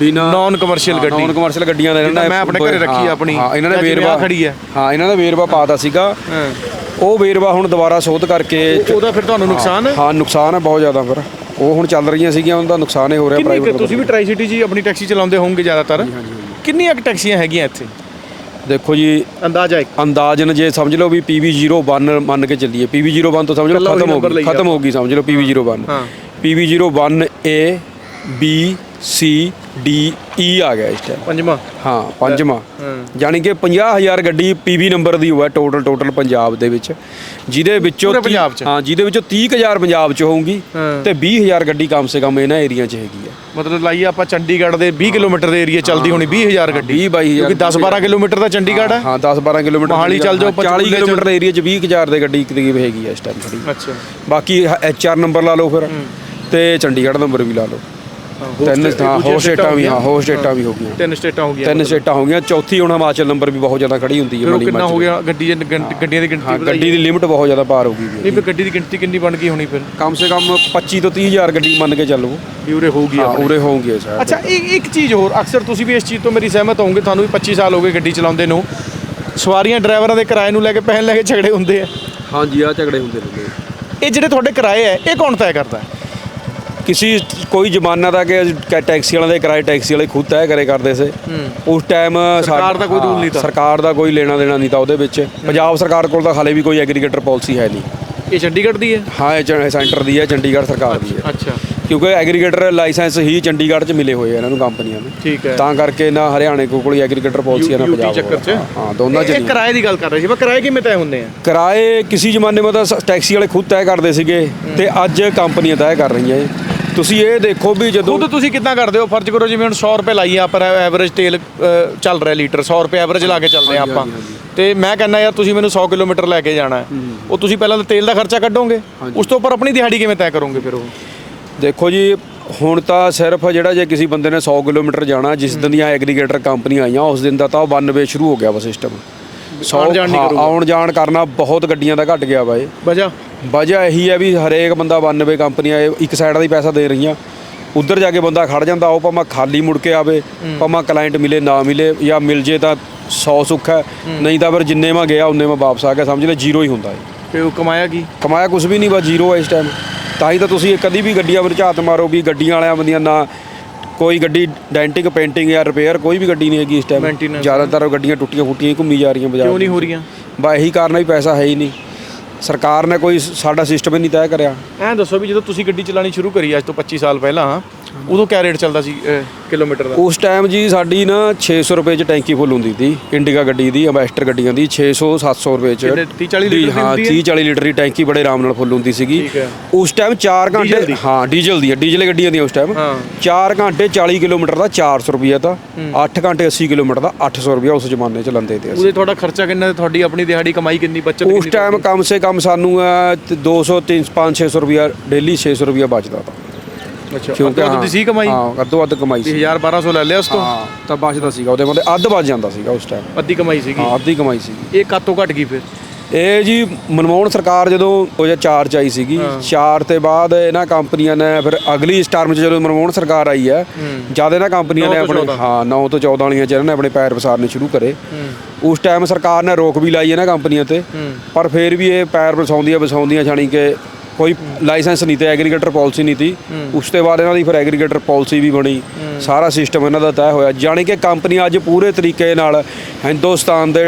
ਬਿਨਾ ਨਾਨ ਕਮਰਸ਼ੀਅਲ ਗੱਡੀ। ਨਾਨ ਕਮਰਸ਼ੀਅਲ ਗੱਡੀਆਂ ਦਾ ਜਿੱਦਾਂ ਮੈਂ ਆਪਣੇ ਘਰੇ ਰੱਖੀ ਆ ਆਪਣੀ, ਹਾਂ ਇਹਨਾਂ ਨੇ ਵੇਰਵਾ ਖੜੀ ਹੈ। ਹਾਂ ਇਹਨਾਂ ਦਾ ਵੇਰਵਾ ਪਾਤਾ ਸੀਗਾ। ਹਾਂ। ਉਹ ਵੇਰਵਾ ਹੁਣ ਦੁਬਾਰਾ ਸੋਧ ਕਰਕੇ ਉਹਦਾ ਫਿਰ ਤੁਹਾਨੂੰ ਨੁਕਸਾਨ? ਹੈ ਹਾਂ ਨੁਕਸਾਨ ਹੈ ਬਹੁਤ ਜ਼ਿਆਦਾ ਫਿਰ। ਉਹ ਹੁਣ ਚੱਲ ਰਹੀਆਂ ਸੀਗੀਆਂ ਉਹਦਾ ਨੁਕਸਾਨ ਹੀ ਹੋ ਰਿਹਾ ਕਿੰਨੀ ਕੁ- ਪ੍ਰਾਈਵੇਟ ਤੁਸੀਂ ਵੀ ਟਰਾਈ ਸਿਟੀ ਜੀ ਆਪਣੀ ਟੈਕਸੀ ਚਲਾਉਂਦੇ ਹੋਵੋਗੇ ਜ਼ਿਆਦਾਤਰ? ਕਿੰਨੀਆਂ ਕੁ ਟੈਕਸੀਆਂ ਹੈਗੀਆਂ ਇੱਥੇ? ਦੇਖੋ ਜੀ ਅੰਦਾਜ਼ਾ ਇੱਕ। ਅੰਦਾਜ਼ਨ ਜੇ ਸਮਝ ਲਓ ਵੀ PV01 ਮੰਨ ਕੇ ਚੱਲੀਏ। PV01 ਤੋਂ ਸਮਝ ਲਓ ਖਤਮ ਹੋ ਗਈ ਖਤਮ ਹੋ ਗਈ ਸਮਝ ਲਓ PV01 ਹਾਂ। PV01 A B C D E ਆ ਗਿਆ ਇਸ ਟਾਈਮ ਪੰਜਵਾਂ? ਹਾਂ ਪੰਜਵਾਂ। ਯਾਨੀ ਕਿ 50000 ਗੱਡੀ PV ਨੰਬਰ ਦੀ ਹੋਇਆ ਟੋਟਲ ਟੋਟਲ ਪੰਜਾਬ ਦੇ ਵਿੱਚ। ਜਿਹਦੇ ਵਿੱਚੋਂ ਪੂਰੇ ਤੀਹ- ਪੰਜਾਬ 'ਚ? ਹਾਂ ਜਿਹਦੇ ਵਿੱਚੋਂ 30000 ਪੰਜਾਬ 'ਚ ਹੋਊਗੀ ਹਾਂ। ਤੇ 20000 ਗੱਡੀ ਕਮ ਸੇ ਕਮ ਇਹਨਾਂ ਏਰੀਆ 'ਚ ਹੈਗੀ ਆ। ਮਤਲਬ ਲਾਈਏ ਆਪਾਂ ਚੰਡੀਗੜ੍ਹ ਦੇ 20 ਕਿਲੋਮੀਟਰ ਦੇ ਏਰੀਆ ਚੱਲਦੀ ਹੋਣੀ 20000 ਗੱਡੀ। 20 22 ਕਿਉਂਕਿ 10 12 ਕਿਲੋਮੀਟਰ ਦਾ ਚੰਡੀਗੜ੍ਹ ਹੈ ਹਾਂ 10 12 ਕਿਲੋਮੀਟਰ ਮੋਹਾਲੀ ਚੱਲ ਜਾਓ, 40 ਪੰਚਕੂਲੇ ਕਿਲੋਮੀਟਰ ਦੇ ਏਰੀਆ 'ਚ 20000 ਦੇ ਗੱਡੀ ਕਰੀਬ ਹੈਗੀ ਆ ਇਸ ਟਾਈਮ ਖੜੀ ਅੱਛਾ। ਬਾਕੀ ਐਚ ਆਰ ਨੰਬਰ ਲਾ ਲਓ ਫਿਰ ਤੇ ਚੰਡੀਗੜ੍ਹ ਨੰਬਰ ਵੀ ਲਾ ਲਓ। ਤਿੰਨ ਹਾਂ ਹੋਰ ਸਟੇਟਾਂ ਵੀ ਹਾਂ ਹੋਰ ਸਟੇਟਾਂ ਵੀ ਹੋ ਗਈਆਂ। ਤਿੰਨ ਸਟੇਟਾਂ ਹੋ ਗਈਆਂ ਤਿੰਨ ਸਟੇਟਾਂ ਹੋ ਗਈਆਂ। ਚੌਥੀ ਹੁਣ ਹਿਮਾਚਲ ਨੰਬਰ ਵੀ ਬਹੁਤ ਜ਼ਿਆਦਾ ਖੜੀ ਹੁੰਦੀ ਹੈ ਫਿਰ ਕਿੰਨਾ ਹੋ। ਗਿਆ? ਗੱਡੀ ਗੱਡੀਆਂ ਦੀ ਗਿਣਤੀ ਹਾਂ? ਗੱਡੀ ਦੀ ਲਿਮਟ ਬਹੁਤ ਜ਼ਿਆਦਾ ਪਾਰ ਹੋ ਗਈ ਨਹੀਂ ਫਿਰ ਗੱਡੀ ਦੀ ਗਿਣਤੀ ਕਿੰਨੀ ਬਣ ਗਈ ਹੋਣੀ ਫਿਰ? ਕਮ ਸੇ ਕਮ 25 ਤੋਂ 30000 ਗੱਡੀ ਮੰਨ ਕੇ ਚੱਲੋ। ਵੀ ਉਰੇ ਹੋਊਗੀ ਹਾਂ। ਉਰੇ ਹੋਣਗੇ ਸਰ ਅੱਛਾ ਇੱਕ ਇੱਕ ਚੀਜ਼ ਹੋਰ ਅਕਸਰ ਤੁਸੀਂ ਵੀ ਇਸ ਚੀਜ਼ ਤੋਂ ਮੇਰੀ ਸਹਿਮਤ ਹੋਵੋਗੇ ਤੁਹਾਨੂੰ ਵੀ 25 ਸਾਲ ਹੋ ਗਏ ਗੱਡੀ ਚਲਾਉਂਦੇ ਨੂੰ। ਸਵਾਰੀਆਂ ਡਰਾਈਵਰਾਂ ਦੇ ਕਿਰਾਏ ਨੂੰ ਲੈ ਕੇ ਪੈਸੇ ਲੈ ਕੇ ਝਗੜੇ ਹੁੰਦੇ ਆ। ਹਾਂਜੀ ਆ ਝਗੜੇ ਹੁੰਦੇ ਨੇ। ਇਹ ਜਿਹੜੇ ਤੁਹਾਡੇ ਕਿਰਾਏ ਆ ਇਹ ਕੌਣ ਤੈਅ ਕਰਦਾ? ਹੈ? ਕਿਸੇ ਕੋਈ ਜ਼ਮਾਨਾ ਦਾ ਕਿ ਟੈਕਸੀ ਵਾਲਿਆਂ ਦੇ ਕਿਰਾਏ ਟੈਕਸੀ ਵਾਲੇ ਖੁਦ ਤੈਅ ਕਰੇ ਕਰਦੇ ਸੀ। ਉਸ ਟਾਈਮ ਸਰਕਾਰ ਦਾ ਕੋਈ ਰੂਲ ਨਹੀਂ ਤਾ। ਸਰਕਾਰ ਦਾ ਕੋਈ ਲੈਣਾ ਦੇਣਾ ਨਹੀਂ ਤਾਂ ਉਹਦੇ ਵਿੱਚ। ਪੰਜਾਬ ਸਰਕਾਰ ਕੋਲ ਤਾਂ ਹਾਲੇ ਵੀ ਕੋਈ ਐਗਰੀਗੇਟਰ ਪਾਲਿਸੀ ਹੈ ਨਹੀਂ। ਇਹ ਚੰਡੀਗੜ੍ਹ ਦੀ ਹੈ? ਹਾਂ ਇਹ ਸੈਂਟਰ ਦੀ ਹੈ ਚੰਡੀਗੜ੍ਹ ਸਰਕਾਰ ਦੀ ਹੈ। ਅੱਛਾ ਕਿਉਂਕਿ ਐਗਰੀਗੇਟਰ ਲਾਇਸੈਂਸ ਹੀ ਚੰਡੀਗੜ੍ਹ 'ਚ ਮਿਲੇ ਹੋਏ ਆ ਇਹਨਾਂ ਨੂੰ ਕੰਪਨੀਆਂ ਨੂੰ। ਠੀਕ ਹੈ। ਤਾਂ ਕਰਕੇ ਨਾ ਹਰਿਆਣੇ ਕੋਲ ਕੋਈ ਐਗਰੀਗੇਟਰ ਪਾਲਿਸੀ ਹੈ ਨਾ ਪੰਜਾਬ ਚੱਕਰ। 'ਚ? ਹਾਂ ਦੋਨਾਂ 'ਚ ਇਹ ਕਿਰਾਏ ਦੀ ਗੱਲ ਕਰ ਰਹੇ ਸੀ ਪਰ ਕਿਰਾਏ ਕਿਵੇਂ ਤੈਅ ਹੁੰਦੇ ਆ? ਕਿਰਾਏ ਕਿਸੇ ਜ਼ਮਾਨੇ ਮਾ ਤਾਂ ਸ- ਟੈਕਸੀ ਵਾਲੇ ਖੁਦ ਤੈਅ ਕਰਦੇ ਸੀਗੇ ਤੇ ਅੱਜ ਕੰਪਨੀਆਂ ਤੈਅ ਕਰ ਰਹੀਆਂ ਏ ਤੁਸੀਂ ਇਹ ਦੇਖੋ ਵੀ ਜਦੋਂ ਖੁਦ ਤੁਸੀਂ ਕਿੱਦਾਂ ਕਰਦੇ ਹੋ? ਫਰਜ਼ ਕਰੋ ਜਿਵੇਂ ਹੁਣ 100 ਰੁਪਏ ਲਾਈਏ ਆਪਾਂ ਐਵਰੇਜ ਤੇਲ ਚੱਲ ਰਿਹਾ ਲੀਟਰ। 100 ਰੁਪਏ ਐਵਰੇਜ ਲਾ ਕੇ ਚੱਲਦੇ ਆ ਆਪਾਂ। ਤੇ ਮੈਂ ਕਹਿੰਦਾ ਯਾਰ ਤੁਸੀਂ ਮੈਨੂੰ 100 ਕਿਲੋਮੀਟਰ ਲੈ ਕੇ ਜਾਣਾ ਉਹ ਤੁਸੀਂ ਪਹਿਲਾਂ ਤਾਂ ਤੇਲ ਦਾ ਖਰਚਾ ਕੱਢੋਗੇ। ਉਸ ਤੋਂ ਉੱਪਰ ਆਪਣੀ ਦਿਹਾੜੀ ਕਿਵੇਂ ਤੈਅ ਕਰੋਗੇ ਫਿਰ ਉਹ? ਦੇਖੋ ਜੀ ਹੁਣ ਤਾਂ ਸਿਰਫ ਜਿਹੜਾ ਜੇ ਕਿਸੇ ਬੰਦੇ ਨੇ 100 ਕਿਲੋਮੀਟਰ ਜਾਣਾ ਜਿਸ ਦਿਨ ਦੀਆਂ ਐਗਰੀਗੇਟਰ ਕੰਪਨੀਆਂ ਆਈਆਂ ਉਸ ਦਿਨ ਦਾ ਤਾਂ ਉਹ 92 ਸ਼ੁਰੂ ਹੋ ਗਿਆ ਵਾ ਸਿਸਟਮ ਆਉਣ ਜਾਣ ਨਹੀਂ ਕਰੂਗਾ। ਆਉਣ ਜਾਣ ਕਰਨਾ ਬਹੁਤ ਗੱਡੀਆਂ ਦਾ ਘਟ ਗਿਆ ਇਹ। ਵਜ੍ਹਾ? ਵਜ੍ਹਾ ਇਹੀ ਹੈ ਵੀ ਹਰੇਕ ਬੰਦਾ 92 ਕੰਪਨੀਆਂ ਇਹ ਇੱਕ ਸਾਈਡ ਦਾ ਹੀ ਪੈਸਾ ਦੇ ਰਹੀਆਂ। ਉੱਧਰ ਜਾ ਕੇ ਬੰਦਾ ਖੜ ਜਾਂਦਾ ਉਹ ਭਾਵੇਂ ਖਾਲੀ ਮੁੜ ਕੇ ਆਵੇ ਭਾਵੇਂ ਕਲਾਇੰਟ ਮਿਲੇ ਨਾ ਮਿਲੇ ਜਾਂ ਮਿਲ ਜੇ ਤਾਂ 100 ਸੁੱਖ ਹੈ। ਨਹੀਂ ਤਾਂ ਫਿਰ ਜਿੰਨੇ ਮੈਂ ਗਿਆ ਉਨੇ ਮੈਂ ਵਾਪਸ ਆ ਗਿਆ ਸਮਝ ਲੈ ਜ਼ੀਰੋ ਹੀ ਹੁੰਦਾ ਹੈ ਤੇ ਉਹ ਕਮਾਇਆ ਕੀ? ਕਮਾਇਆ ਕੁਝ ਵੀ ਨਹੀਂ ਬਸ ਜ਼ੀਰੋ ਹੈ ਇਸ ਟਾਈਮ ਤਾਂ ਹੀ ਤਾਂ ਤੁਸੀਂ ਕਦੀ ਵੀ ਗੱਡੀਆਂ ਵਿੱਚ ਝਾਤ ਮਾਰੋ ਵੀ ਗੱਡੀਆਂ ਵਾਲਿਆਂ ਬੰਦੀਆਂ ਨਾ ਕੋਈ ਗੱਡੀ ਡੈਂਟਿੰਗ ਪੇਂਟਿੰਗ ਜਾਂ ਰਿਪੇਅਰ ਕੋਈ ਵੀ ਗੱਡੀ ਨਹੀਂ ਹੈਗੀ ਇਸ ਟਾਈਮ Maintenance। ਜ਼ਿਆਦਾਤਰ ਗੱਡੀਆਂ ਟੁੱਟੀਆਂ ਫੁੱਟੀਆਂ ਹੀ ਘੁੰਮੀ ਜਾ ਰਹੀਆਂ ਬਾਜ਼ਾਰ ਕਿਉਂ ਨਹੀਂ। ਹੋ ਰਹੀਆਂ ਬਾ ਇਹੀ ਕਾਰਨ ਹੈ ਵੀ ਪੈਸਾ ਹੈ ਹੀ ਨਹੀਂ ਸਰਕਾਰ ਨੇ ਕੋਈ ਸਾਡਾ ਸਿਸਟਮ ਹੀ ਨਹੀਂ ਤੈਅ ਕਰਿਆ ਐਂ ਦੱਸੋ ਵੀ ਜਦੋਂ ਤੁਸੀਂ ਗੱਡੀ ਚਲਾਣੀ ਸ਼ੁਰੂ ਕਰੀ ਅੱਜ ਤੋਂ 25 ਸਾਲ ਪਹਿਲਾਂ ਉਦੋਂ ਕਿਆ ਰੇਟ ਚੱਲਦਾ ਸੀ ਅਹ, ਕਿਲੋਮੀਟਰ ਦਾ ਉਸ ਟਾਈਮ ਜੀ ਸਾਡੀ ਨਾ 600 ਰੁਪਏ ਚ ਟੈਂਕੀ ਫੁੱਲ ਹੁੰਦੀ ਸੀ ਇੰਡੀਗਾ ਗੱਡੀ ਦੀ ਅੰਬੈਸਟਰ ਗੱਡੀਆਂ ਦੀ 600 700 ਰੁਪਏ ਚ ਕਿੰਨੇ, 30 40 ਦੀ- ਲੀਟਰ ਦੀ ਹਾਂ ਹੁੰਦੀ ਹੈ? 30 40 ਲੀਟਰ ਦੀ ਟੈਂਕੀ ਬੜੇ ਆਰਾਮ ਨਾਲ ਫੁੱਲ ਹੁੰਦੀ ਸੀਗੀ ਠੀਕ ਹੈ। ਉਸ ਟਾਈਮ 4 ਡੀਜ਼ਲ ਘੰਟੇ ਦੀ? ਹਾਂ ਡੀਜ਼ਲ ਦੀ ਡੀਜ਼ਲ ਗੱਡੀਆਂ ਦੀਆਂ ਉਸ ਟਾਈਮ ਹਾਂ। 4 ਘੰਟੇ 40 ਕਿਲੋਮੀਟਰ ਦਾ 400 ਰੁਪਏ ਤਾਂ 8 ਘੰਟੇ 80 ਕਿਲੋਮੀਟਰ ਦਾ 800 ਰੁਪਏ ਉਸ ਜ਼ਮਾਨੇ ਚ ਲੰਦੇ ਤੇ ਅਸੀਂ ਉਹਦੇ ਤੁਹਾਡਾ ਖਰਚਾ ਕਿੰਨਾ ਤੇ ਤੁਹਾਡੀ ਆਪਣੀ ਦਿਹਾੜੀ ਕਮਾਈ ਕਿੰਨੀ ਬੱਚਤ ਉਸ ਕਿੰਨੀ ਟਾਈਮ ਕਮ ਸੇ ਕਮ ਸਾਨੂੰ 200 300 500 600 ਰੁਪਏ ਡੇਲੀ 600 ਰੁਪਏ ਬਚਦਾ ਤਾਂ ਅੱਛਾ ਕਿਉਂਕਿ ਤੁਸੀਂ ਕਮਾਈ? ਹਾਂ ਅੱਧੋ ਅੱਧ ਕਮਾਈ ਸੀ। 1000 1200 ਲੈ ਲਿਆ ਉਸ ਤੋਂ? ਹਾਂ ਤਾਂ ਬਚਦਾ ਸੀਗਾ ਉਹਦੇ ਮধ্যে ਅੱਧ ਬਚ ਜਾਂਦਾ ਸੀਗਾ ਉਸ ਟਾਈਮ ਅੱਧੀ ਕਮਾਈ ਸੀਗੀ। ਹਾਂ ਅੱਧੀ ਕਮਾਈ ਸੀਗੀ। ਇਹ ਕਾਤੋਂ ਘਟ ਗਈ ਫਿਰ? ਇਹ ਜੀ ਮਨਮੋਹਨ ਸਰਕਾਰ ਜਦੋਂ 2004 ਚ ਆਈ ਸੀਗੀ 4 ਤੇ ਬਾਅਦ ਇਹਨਾਂ ਕੰਪਨੀਆਂ ਨੇ ਫਿਰ ਅਗਲੀ ਟਰਮ ਚ ਜਦੋਂ ਮਨਮੋਹਨ ਸਰਕਾਰ ਆਈ ਹੈ ਜਦ ਇਹਨਾਂ ਕੰਪਨੀਆਂ ਨੇ ਨੌਂ ਤੋਂ ਆਪਣੇ ਚੌਦਾਂ। ਹਾਂ 9 ਤੋਂ 14 ਵਾਲੀਆਂ ਚ ਇਹਨਾਂ ਨੇ ਆਪਣੇ ਪੈਰ ਪਸਾਰਨੇ ਸ਼ੁਰੂ ਕਰੇ। ਉਸ ਟਾਈਮ ਸਰਕਾਰ ਨੇ ਰੋਕ ਵੀ ਲਾਈ ਇਹਨਾਂ ਕੰਪਨੀਆਂ ਤੇ ਪਰ ਫਿਰ ਵੀ ਇਹ ਪੈਰ ਵਸਾਉਂਦੀਆਂ ਵਸਾਉਂਦੀਆਂ ਛਾਣੀ ਕਿ ਕੋਈ ਲਾਇਸੈਂਸ ਨਹੀਂ ਤੇ ਐਗਰੀਗੇਟਰ ਪਾਲਿਸੀ ਨਹੀਂ ਤੀ। ਉਸ ਤੋਂ ਬਾਅਦ ਇਹਨਾਂ ਦੀ ਫਿਰ ਐਗਰੀਗੇਟਰ ਪਾਲਿਸੀ ਵੀ ਬਣੀ। ਸਾਰਾ ਸਿਸਟਮ ਇਹਨਾਂ ਦਾ ਤੈਅ ਹੋਇਆ। ਜਾਣੀ ਕਿ ਕੰਪਨੀਆਂ ਅੱਜ ਪੂਰੇ ਤਰੀਕੇ ਨਾਲ ਹਿੰਦੁਸਤਾਨ ਦੇ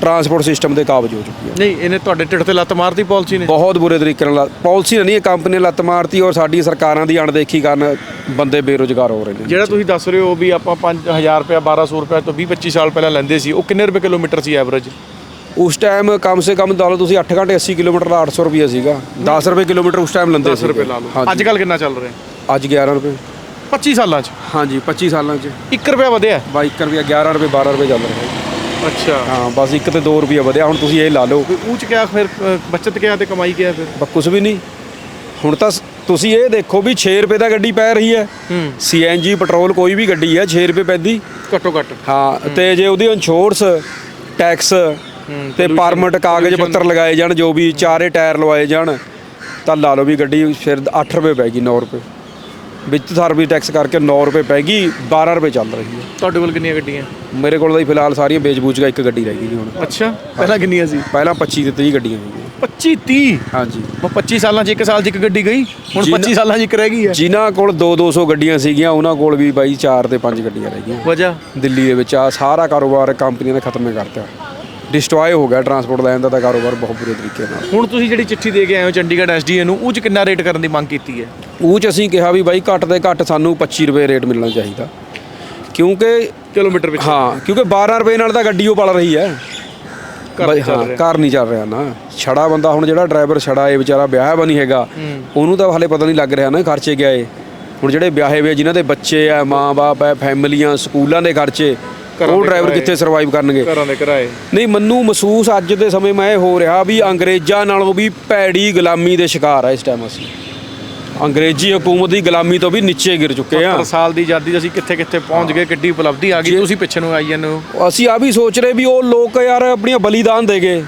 ਟਰਾਂਸਪੋਰਟ ਸਿਸਟਮ ਦੇ ਕਾਬਜ ਹੋ ਚੁੱਕੀਆਂ ਨਹੀਂ ਇਹਨੇ ਤੁਹਾਡੇ ਢਿੱਡ ਤੇ ਲੱਤ ਮਾਰਤੀ ਪਾਲਿਸੀ ਨੇ? ਬਹੁਤ ਬੁਰੇ ਤਰੀਕੇ ਨਾਲ ਪਾਲਿਸੀ ਨਹੀਂ ਇਹ ਕੰਪਨੀ ਲੱਤ ਮਾਰਤੀ ਔਰ ਸਾਡੀ ਸਰਕਾਰਾਂ ਦੀ ਅਣਦੇਖੀ ਕਾਰਨ ਬੰਦੇ ਬੇਰੁਜ਼ਗਾਰ ਹੋ ਰਹੇ ਨੇ। ਜਿਹੜਾ ਤੁਸੀਂ ਦੱਸ ਰਹੇ ਹੋ ਵੀ ਆਪਾਂ 5000 ਰੁਪਏ 1200 ਰੁਪਏ ਤੋਂ 20 25 ਸਾਲ ਪਹਿਲਾਂ ਲੈਂਦੇ ਸੀ ਉਹ ਕਿੰਨੇ ਰੁਪਏ ਕਿਲੋਮੀਟਰ ਸੀ ਐਵਰੇਜ? ਉਸ ਟਾਈਮ ਕਮ ਸੇ ਕਮ ਲਾ ਲਓ ਤੁਸੀਂ 8 ਘੰਟੇ 80 ਕਿਲੋਮੀਟਰ ਦਾ 800 ਰੁਪਿਆ ਸੀਗਾ। 10 ਰੁਪਏ ਕਿਲੋਮੀਟਰ ਉਸ ਟਾਈਮ ਲੰਦੇ 10 ਰੁਪਏ ਲਾ ਲਓ। ਅੱਜ ਕੱਲ ਕਿੰਨਾ ਚੱਲ ਰਿਹਾ? ਅੱਜ 11 ਰੁਪਏ। 25 ਸਾਲਾਂ 'ਚ? ਹਾਂਜੀ 25 ਸਾਲਾਂ ਚ। 1 ਰੁਪਿਆ ਵਧਿਆ? ਬਾਈ 1 ਰੁਪਿਆ 11 ਰੁਪਏ 12 ਰੁਪਏ ਚੱਲ ਰਿਹਾ। ਅੱਛਾ। ਹਾਂ ਬਸ ਇੱਕ ਤੇ 2 ਰੁਪਏ ਵਧਿਆ ਹੁਣ ਤੁਸੀਂ ਇਹ ਲਾ ਲਓ। ਉਹ ਚ ਕਿਆ ਫਿਰ ਬੱਚਤ ਕਿਆ ਤੇ ਕਮਾਈ ਕਿਆ ਫਿਰ? ਕੁਝ ਵੀ ਨਹੀਂ। ਹੁਣ ਤਾਂ ਤੁਸੀਂ ਇਹ ਦੇਖੋ ਵੀ 6 ਰੁਪਏ ਦਾ ਗੱਡੀ ਪੈ ਰਹੀ ਹੈ। ਹੂੰ। ਸੀਐਨਜੀ ਪੈਟਰੋਲ ਕੋਈ ਵੀ ਗੱਡੀ ਹੈ 6 ਰੁਪਏ ਪੈਂਦੀ। ਘੱਟੋ ਘੱਟ। ਹਾਂ ਤੇ ਜੇ ਉਹਦੀ ਇੰਸ਼ੋਰੈਂਸ ਟੈਕਸ ਤੇ ਪਰਮਿਟ ਕਾਗਜ਼ ਪੱਤਰ ਲਗਾਏ ਜਾਣ ਜੋ ਵੀ ਚਾਰੇ ਟਾਇਰ ਲਵਾਏ ਜਾਣ ਤਾਂ ਲਾ ਲਓ ਵੀ ਗੱਡੀ ਫਿਰ 8 ਰੁਪਏ ਪੈ ਗਈ 9 ਰੁਪਏ। ਵਿੱਚ ਸਰਵਿਸ ਟੈਕਸ ਕਰਕੇ 9 ਰੁਪਏ ਪੈ ਗਈ 12 ਰੁਪਏ ਚੱਲ ਰਹੀ ਹੈ। ਤੁਹਾਡੇ ਕੋਲ ਕਿੰਨੀਆਂ ਗੱਡੀਆਂ? ਮੇਰੇ ਕੋਲ ਤਾਂ ਜੀ ਫਿਲਹਾਲ ਸਾਰੀਆਂ ਵੇਚ-ਬੂਚ ਇੱਕ ਗੱਡੀ ਰਹਿ ਗਈ ਜੀ ਹੁਣ। ਅੱਛਾ ਪਹਿਲਾਂ ਕਿੰਨੀਆਂ ਸੀ? ਪਹਿਲਾਂ 25 ਤੇ 30 ਗੱਡੀਆਂ ਸੀਗੀਆਂ 25 30 ਹਾਂਜੀ। ਉਹ 25 ਸਾਲਾਂ 'ਚ ਇੱਕ ਸਾਲ 'ਚ ਇੱਕ ਗੱਡੀ ਗਈ ਹੁਣ ਜਿਹਨਾਂ- 25 ਸਾਲਾਂ 'ਚ ਇੱਕ ਰਹਿ ਗਈ ਹੈ। ਜਿਨ੍ਹਾਂ ਕੋਲ 2-200 ਗੱਡੀਆਂ ਸੀਗੀਆਂ ਉਹਨਾਂ ਕੋਲ ਵੀ ਬਾਈ 4 ਤੇ 5 ਗੱਡੀਆਂ ਰਹਿ ਗਈਆਂ। ਵਜ੍ਹਾ? ਦਿੱਲੀ ਦੇ ਵਿੱਚ ਆ ਸਾਰਾ ਕਾਰੋਬਾਰ ਕੰਪਨੀਆਂ ਨੇ ਖਤਮ ਕਰਤਾ। ਡਿਸਟਰੋਏ ਹੋ ਗਿਆ ਟਰਾਂਸਪੋਰਟ ਲਾਈਨ ਦਾ ਤਾਂ ਕਾਰੋਬਾਰ ਬਹੁਤ ਬੁਰੇ ਤਰੀਕੇ ਨਾਲ। ਹੁਣ ਤੁਸੀਂ ਜਿਹੜੀ ਚਿੱਠੀ ਦੇ ਕੇ ਆਏ ਹੋ ਚੰਡੀਗੜ੍ਹ ਐਸਡੀਏ ਨੂੰ ਉਹ 'ਚ ਕਿੰਨਾ ਰੇਟ ਕਰਨ ਦੀ ਮੰਗ ਕੀਤੀ ਹੈ? ਉਹ ਚ ਅਸੀਂ ਕਿਹਾ ਵੀ ਬਾਈ ਘੱਟ ਤੇ ਘੱਟ ਸਾਨੂੰ 25 ਰੁਪਏ ਰੇਟ ਮਿਲਣਾ ਚਾਹੀਦਾ। ਕਿਉਂਕਿ ਕਿਲੋਮੀਟਰ ਵਿੱਚ। ਹਾਂ ਕਿਉਂਕਿ 12 ਰੁਪਏ ਨਾਲ ਤਾਂ ਗੱਡੀ ਉਹ ਪਲ ਰਹੀ ਹੈ। ਬਾਈ, ਨਹੀਂ ਚੱਲ ਹਾਂ, ਰਿਹਾ। ਘਰ ਨਹੀਂ ਚੱਲ ਰਿਹਾ ਨਾ। ਛੜਾ ਬੰਦਾ ਹੁਣ ਜਿਹੜਾ ਡਰਾਈਵਰ ਛੜਾ ਇਹ ਵਿਚਾਰਾ ਵਿਆਹ ਨਹੀਂ ਹੈਗਾ। ਉਹਨੂੰ ਤਾਂ ਹਲੇ ਪਤਾ ਨਹੀਂ ਲੱਗ ਰਿਹਾ ਨਾ ਖਰਚੇ ਗਿਆ ਏ। ਹੁਣ ਜਿਹੜੇ ਵਿਆਹੇ ਵੇ ਜਿਨ੍ਹਾਂ ਦੇ ਬੱਚੇ ਆ ਮਾਂ-ਬਾਪ ਆ ਫੈਮਲੀਆਂ ਸਕੂਲਾਂ ਦੇ ਖਰਚੇ ਉਹ ਡਰਾਈਵਰ। ਕਿੱਥੇ ਸਰਵਾਈਵ ਕਰਨਗੇ? ਘਰਾਂ ਦੇ ਕਿਰਾਏ। ਨਹੀਂ ਮੰਨੂ ਮਹਿਸੂਸ ਅੱਜ ਦੇ ਸਮੇਂ ਮੈਂ ਇਹ ਹੋ ਰਿਹਾ ਵੀ ਅੰਗਰੇਜ਼ਾਂ ਨਾਲੋਂ ਵੀ ਭੈੜੀ ਗੁਲਾਮੀ ਦੇ ਸ਼ਿਕਾਰ ਆ ਇਸ ਟਾਈਮ ਅਸੀਂ। ਅੰਗਰੇਜ਼ੀ ਹਕੂਮਤ ਦੀ ਗੁਲਾਮੀ ਤੋਂ ਵੀ ਨੀਚੇ ਗਿਰ ਚੁੱਕੇ ਆ। 70 ਸਾਲ ਦੀ ਆਜ਼ਾਦੀ ਅਸੀਂ ਕਿੱਥੇ ਕਿੱਥੇ ਪਹੁੰਚ ਗਏ ਕਿੱਡੀ ਉਪਲਬਧੀ ਆ ਗਈ ਤੁਸੀਂ ਪਿੱਛੇ ਨੂੰ ਆਈ ਜਾਂਦੇ ਹੋ। ਅਸੀਂ ਆ ਵੀ ਸੋਚ ਰਹੇ ਵੀ ਉਹ ਲੋਕ ਯਾਰ ਆਪਣੀਆਂ ਬਲੀਦਾਨ ਦੇ ਗਏ।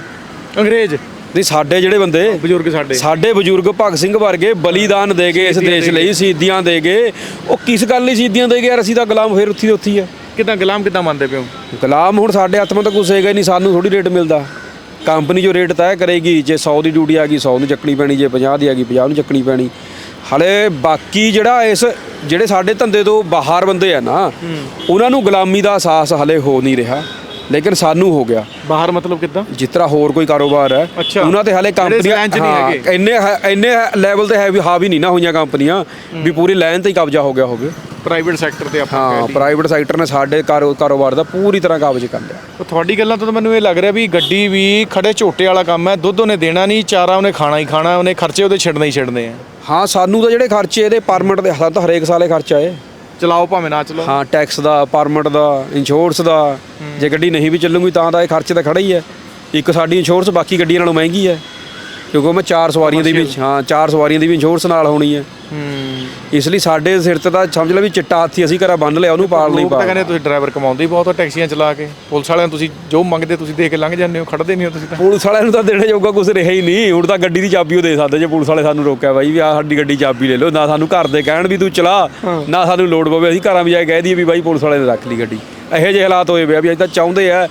ਅੰਗਰੇਜ਼? ਨਹੀਂ ਸਾਡੇ ਜਿਹੜੇ ਬੰਦੇ ਬਜ਼ੁਰਗ ਸਾਡੇ। ਸਾਡੇ ਬਜ਼ੁਰਗ ਭਗਤ ਸਿੰਘ ਵਰਗੇ ਬਲੀਦਾਨ ਦੇ ਗਏ ਇਸ ਦੇਸ਼ ਲਈ ਸ਼ਹੀਦੀਆਂ ਦੇ ਗਏ। ਉਹ ਕਿਸ ਗੱਲ ਲਈ ਸ਼ਹੀਦੀਆਂ ਦੇ ਗਏ ਯਾਰ ਅਸੀਂ ਤਾਂ ਗੁਲਾਮ ਫੇਰ ਉੱਥੀ ਉੱਥੀ ਆ। ਕਿਦਾਂ ਗੁਲਾਮ ਕਿਦਾਂ ਮੰਨਦੇ ਪਿਓ ਗੁਲਾਮ ਹੁਣ ਸਾਡੇ ਹੱਥ ਮੇ ਤਾਂ ਕੁਛ ਹੈਗਾ ਹੀ ਨਹੀਂ ਸਾਨੂੰ ਥੋੜੀ ਰੇਟ ਮਿਲਦਾ। ਕੰਪਨੀ ਜੋ ਰੇਟ ਤੈਅ ਕਰੇਗੀ ਜੇ 100 ਦੀ ਡਿਊਟੀ ਆ ਗਈ 100 ਨੂੰ ਚੱਕਣੀ ਪੈਣੀ ਜੇ 50 ਦੀ ਆ ਗਈ 50 ਨੂੰ ਚੱਕਣੀ ਪੈਣੀ। ਹਲੇ ਬਾਕੀ ਜਿਹੜਾ ਇਸ ਜਿਹੜੇ ਸਾਡੇ ਧੰਦੇ ਤੋਂ ਬਾਹਰ ਬੰਦੇ ਆ ਨਾ ਉਹਨਾਂ ਨੂੰ ਗੁਲਾਮੀ ਦਾ ਅਹਿਸਾਸ ਹਲੇ ਹੋ ਨਹੀਂ ਰਿਹਾ। ਲੇਕਿਨ ਸਾਨੂੰ ਹੋ ਗਿਆ ਬਾਹਰ ਮਤਲਬ ਕਿਦਾਂ ਤਰ੍ਹਾਂ ਹੋਰ ਕੋਈ ਕਾਰੋਬਾਰ ਹੈ ਅੱਛਾ। ਉਹਨਾਂ ਤੇ ਹਾਲੇ ਕੰਪਨੀਆਂ ਲਾਈਨ 'ਚ ਨਹੀਂ ਹਾਂ, ਹੈਗੇ। ਇੰਨੇ ਹੈ- ਇੰਨੇ ਲੈਵਲ ਤੇ ਹੈ ਵੀ ਹਾਵੀ ਨਹੀਂ ਨਾ ਹੋਈਆਂ ਕੰਪਨੀਆਂ ਵੀ ਪੂਰੀ ਲਾਈਨ ਤੇ ਹੀ ਕਬਜ਼ਾ ਹੋ ਗਿਆ ਹੋਵੇ ਪ੍ਰਾਈਵੇਟ ਸੈਕਟਰ ਤੇ ਆਪਾਂ ਹਾਂ। ਪ੍ਰਾਈਵੇਟ ਸੈਕਟਰ ਨੇ ਸਾਡੇ ਕਾਰੋ- ਕਾਰੋਬਾਰ ਦਾ ਪੂਰੀ ਤਰ੍ਹਾਂ ਕਬਜ਼ ਕਰ ਲਿਆ ਤਾਂ ਤੁਹਾਡੀ ਗੱਲਾਂ ਤੋਂ ਤਾਂ ਮੈਨੂੰ ਇਹ ਲੱਗ ਰਿਹਾ ਵੀ ਗੱਡੀ ਵੀ ਖੜੇ ਝੋਟੇ ਵਾਲਾ ਕੰਮ ਹੈ ਦੁੱਧ ਉਹਨੇ ਦੇਣਾ ਨਹੀਂ ਚਾਰਾ ਉਹਨੇ ਖਾਣਾ ਹੀ ਖਾਣਾ ਉਹਨੇ ਖਰਚੇ ਉਹਦੇ ਛੱਡਣੇ ਹੀ ਛੱਡਣੇ ਆ ਹਾਂ ਸਾਨੂੰ ਤਾਂ ਜਿਹੜੇ ਖਰਚੇ ਇਹਦੇ ਪਰਮਿਟ ਦੇ ਸਾਨੂੰ ਤਾਂ ਹਰੇਕ ਸਾਲੇ ਖਰਚਾ ਏ ਚਲਾਓ ਭਾਵੇਂ ਨਾ ਚਲਾਓ। ਹਾਂ ਟੈਕਸ ਦਾ ਪਰਮਿਟ ਦਾ ਇੰਸ਼ੋਰੈਂਸ ਦਾ। ਜੇ ਗੱਡੀ ਨਹੀਂ ਵੀ ਚੱਲੂਗੀ ਤਾਂ ਤਾਂ ਇਹ ਖਰਚੇ ਤਾਂ ਖੜਾ ਹੀ ਹੈ। ਇੱਕ ਸਾਡੀ ਇੰਸ਼ੋਰੈਂਸ ਬਾਕੀ ਗੱਡੀਆਂ ਨਾਲੋਂ ਮਹਿੰਗੀ ਹੈ। ਕਿਉਂਕਿ ਮੈਂ ਚਾਰ ਸਵਾਰੀਆਂ ਦੀ ਵੀ ਹਾਂ ਚਾਰ ਸਵਾਰੀਆਂ ਦੀ ਵੀ ਇੰਸ਼ੋਰੈਂਸ ਨਾਲ ਹੋਣੀ ਹੈ। ਹੂੰ। ਇਸ ਲਈ ਸਾਡੇ ਸਿਰ ਤੇ ਤਾਂ ਸਮਝ ਲੈ ਵੀ ਚਿੱਟਾ ਹਾਥੀ ਅਸੀਂ ਘਰਾਂ ਬੰਨ ਲਿਆ ਉਹਨੂੰ ਪਾਲ ਨਹੀਂ ਪਾ ਕਹਿੰਦੇ ਤੁਸੀਂ ਡਰਾਈਵਰ ਕਮਾਉਂਦੇ ਹੀ ਬਹੁਤ ਆ ਟੈਕਸੀਆਂ ਚਲਾ ਕੇ। ਪੁਲਿਸ ਵਾਲਿਆਂ ਤੁਸੀਂ ਜੋ ਮੰਗਦੇ ਤੁਸੀਂ ਦੇ ਕੇ ਲੰਘ ਜਾਂਦੇ ਹੋ ਖੜਦੇ ਨਹੀਂ ਹੋ ਤੁਸੀਂ ਤਾਂ। ਪੁਲਿਸ ਵਾਲਿਆਂ ਨੂੰ ਤਾਂ ਦੇਣੇ ਜੋਗਾ ਕੁਝ ਰਿਹਾ ਹੀ ਨਹੀਂ ਹੁਣ ਤਾਂ ਗੱਡੀ ਦੀ ਚਾਬੀ ਉਹ ਦੇ ਸਕਦੇ ਜੇ ਪੁਲਿਸ ਵਾਲੇ ਸਾਨੂੰ ਰੋਕਿਆ ਬਾਈ ਵੀ ਆ ਸਾਡੀ ਗੱਡੀ ਚਾਬੀ ਲੈ ਲਓ ਨਾ ਸਾਨੂੰ ਘਰ ਦੇ ਕਹਿਣ ਵੀ ਤੂੰ ਚਲਾ ਨਾ ਸਾਨੂੰ ਲੋਡ ਪਵੇ ਅਸੀਂ ਘਰਾਂ ਵੀ ਜਾ ਕੇ ਕਹਿ ਦਈਏ ਵੀ ਬਾਈ ਪੁਲਿਸ ਵਾਲੇ ਨੇ ਰੱਖ ਲਈ ਗੱਡੀ। ਇਹੋ ਜਿਹੇ ਹਾਲਾਤ ਹੋਏ ਪਏ ਆ ਵੀ ਅਸੀਂ ਤਾਂ ਚਾਹੁੰਦੇ ਆ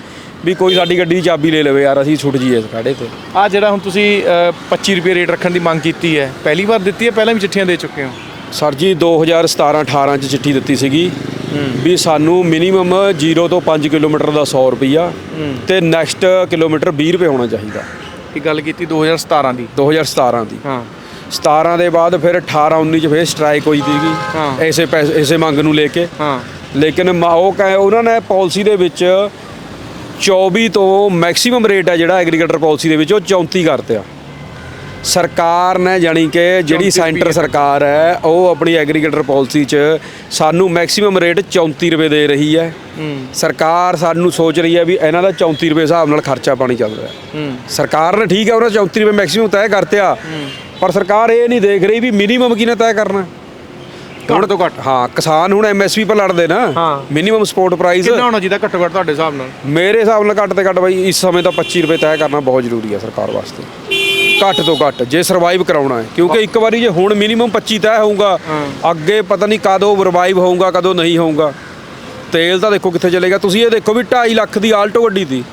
ਵੀ ਕੋਈ ਸਾਡੀ ਗੱਡੀ ਦੀ ਚਾਬੀ ਲੈ ਲਵੇ ਯਾਰ ਅਸੀਂ ਛੁੱਟ ਜੀਏ ਇਸ ਖੜੇ ਤੇ। ਆ ਜਿਹੜਾ ਹੁਣ ਤੁਸੀਂ ਅ, 25 ਰੁਪਏ ਰੇਟ ਰੱਖਣ ਦੀ ਮੰਗ ਕੀਤੀ ਹੈ ਪਹਿਲੀ ਵਾਰ ਦਿੱਤੀ ਹੈ ਪਹਿਲਾਂ ਵੀ ਚਿੱਠੀਆਂ ਦੇ ਚੁੱਕੇ ਹੋ? ਸਰ ਜੀ 2017 18 ਚ ਚਿੱਠੀ ਦਿੱਤੀ ਸੀਗੀ। ਵੀ ਸਾਨੂੰ ਮਿਨੀਮਮ 0 ਤੋਂ 5 ਕਿਲੋਮੀਟਰ ਦਾ 100 ਰੁਪਈਆ ਤੇ ਨੈਕਸਟ ਕਿਲੋਮੀਟਰ 20 ਰੁਪਏ ਹੋਣਾ ਚਾਹੀਦਾ। ਇਹ ਗੱਲ ਕੀਤੀ 2017 ਦੀ? 2017 ਦੀ। ਹਾਂ। 17 ਦੇ ਬਾਅਦ ਫਿਰ 18 19 ਚ ਫਿਰ ਸਟ੍ਰਾਈਕ ਹੋਈ ਸੀਗੀ ਹਾਂ। ਐਸੇ ਪੈਸੇ ਐਸੇ ਮੰਗ ਨੂੰ ਲੈ ਕੇ। ਹਾਂ। ਲੇਕਿਨ ਮਾ- ਉਹ ਕਹੇ ਉਹਨਾਂ ਨੇ ਪਾਲਿਸੀ ਦੇ ਵਿੱਚ 24 ਤੋਂ ਮੈਕਸਿਮਮ ਰੇਟ ਹੈ ਜਿਹੜਾ ਐਗਰੀਕਲਚਰ ਪਾਲਿਸੀ ਦੇ ਵਿੱਚ ਉਹ 34 ਕਰਤਿਆ ਸਰਕਾਰ ਨੇ ਜਾਣੀ ਕਿ ਜਿਹੜੀ 34 ਸੈਂਟਰ ਸਰਕਾਰ ਹੈ ਉਹ ਆਪਣੀ ਐਗਰੀਕਲਚਰ ਪਾਲਿਸੀ 'ਚ ਸਾਨੂੰ ਮੈਕਸਿਮਮ ਰੇਟ 34 ਰੁਪਏ ਦੇ ਰਹੀ ਹੈ। ਸਰਕਾਰ ਸਾਨੂੰ ਸੋਚ ਰਹੀ ਹੈ ਵੀ ਇਹਨਾਂ ਦਾ 34 ਰੁਪਏ ਹਿਸਾਬ ਨਾਲ ਖਰਚਾ ਪਾਣੀ ਚੱਲ ਰਿਹਾ। ਸਰਕਾਰ ਨੇ ਠੀਕ ਹੈ ਉਹਨਾਂ 34 ਰੁਪਏ ਮੈਕਸਿਮਮ ਤੈਅ ਕਰਤਿਆ ਪਰ ਸਰਕਾਰ ਇਹ ਨਹੀਂ ਦੇਖ ਰਹੀ ਵੀ ਮਿਨੀਮਮ ਕਿਨੇ ਤੈਅ ਕਰਨਾ। ਘੱਟ ਤੋਂ ਘੱਟ ਹਾਂ ਕਿਸਾਨ ਹੁਣ ਐਮਐਸਪੀ ਪਰ ਲੜਦੇ ਨਾ ਹਾਂ। ਮਿਨੀਮਮ ਸਪੋਰਟ ਪ੍ਰਾਈਸ ਕਿੰਨਾ ਹੋਣਾ ਚਾਹੀਦਾ ਘੱਟੋ ਘੱਟ ਤੁਹਾਡੇ ਹਿਸਾਬ ਨਾਲ? ਮੇਰੇ ਹਿਸਾਬ ਨਾਲ ਘੱਟ ਤੇ ਘੱਟ ਬਾਈ ਇਸ ਸਮੇਂ ਤਾਂ 25 ਰੁਪਏ ਤੈਅ ਕਰਨਾ ਬਹੁਤ ਜ਼ਰੂਰੀ ਹੈ ਸਰਕਾਰ ਵਾਸਤੇ। ਘੱਟ ਤੋਂ ਘੱਟ ਜੇ ਸਰਵਾਈਵ ਕਰਾਉਣਾ ਹੈ ਕਿਉਂਕਿ ਇੱਕ ਵਾਰੀ ਜੇ ਹੁਣ ਮਿਨੀਮਮ 25 ਤੈਅ ਹੋਊਗਾ ਅੱਗੇ ਪਤਾ ਨਹੀਂ ਕਦੋਂ ਰਿਵਾਈਵ ਹੋਊਗਾ ਕਦੋਂ ਨਹੀਂ ਹੋਊਗਾ। ਤੇਲ ਤਾਂ ਦੇਖੋ ਕਿੱਥੇ ਚਲੇਗਾ। ਤੁਸੀਂ ਇਹ ਦੇਖੋ ਵੀ 2.5 ਲੱਖ ਦੀ ਆਲਟੋ ਗੱਡੀ ਦੀ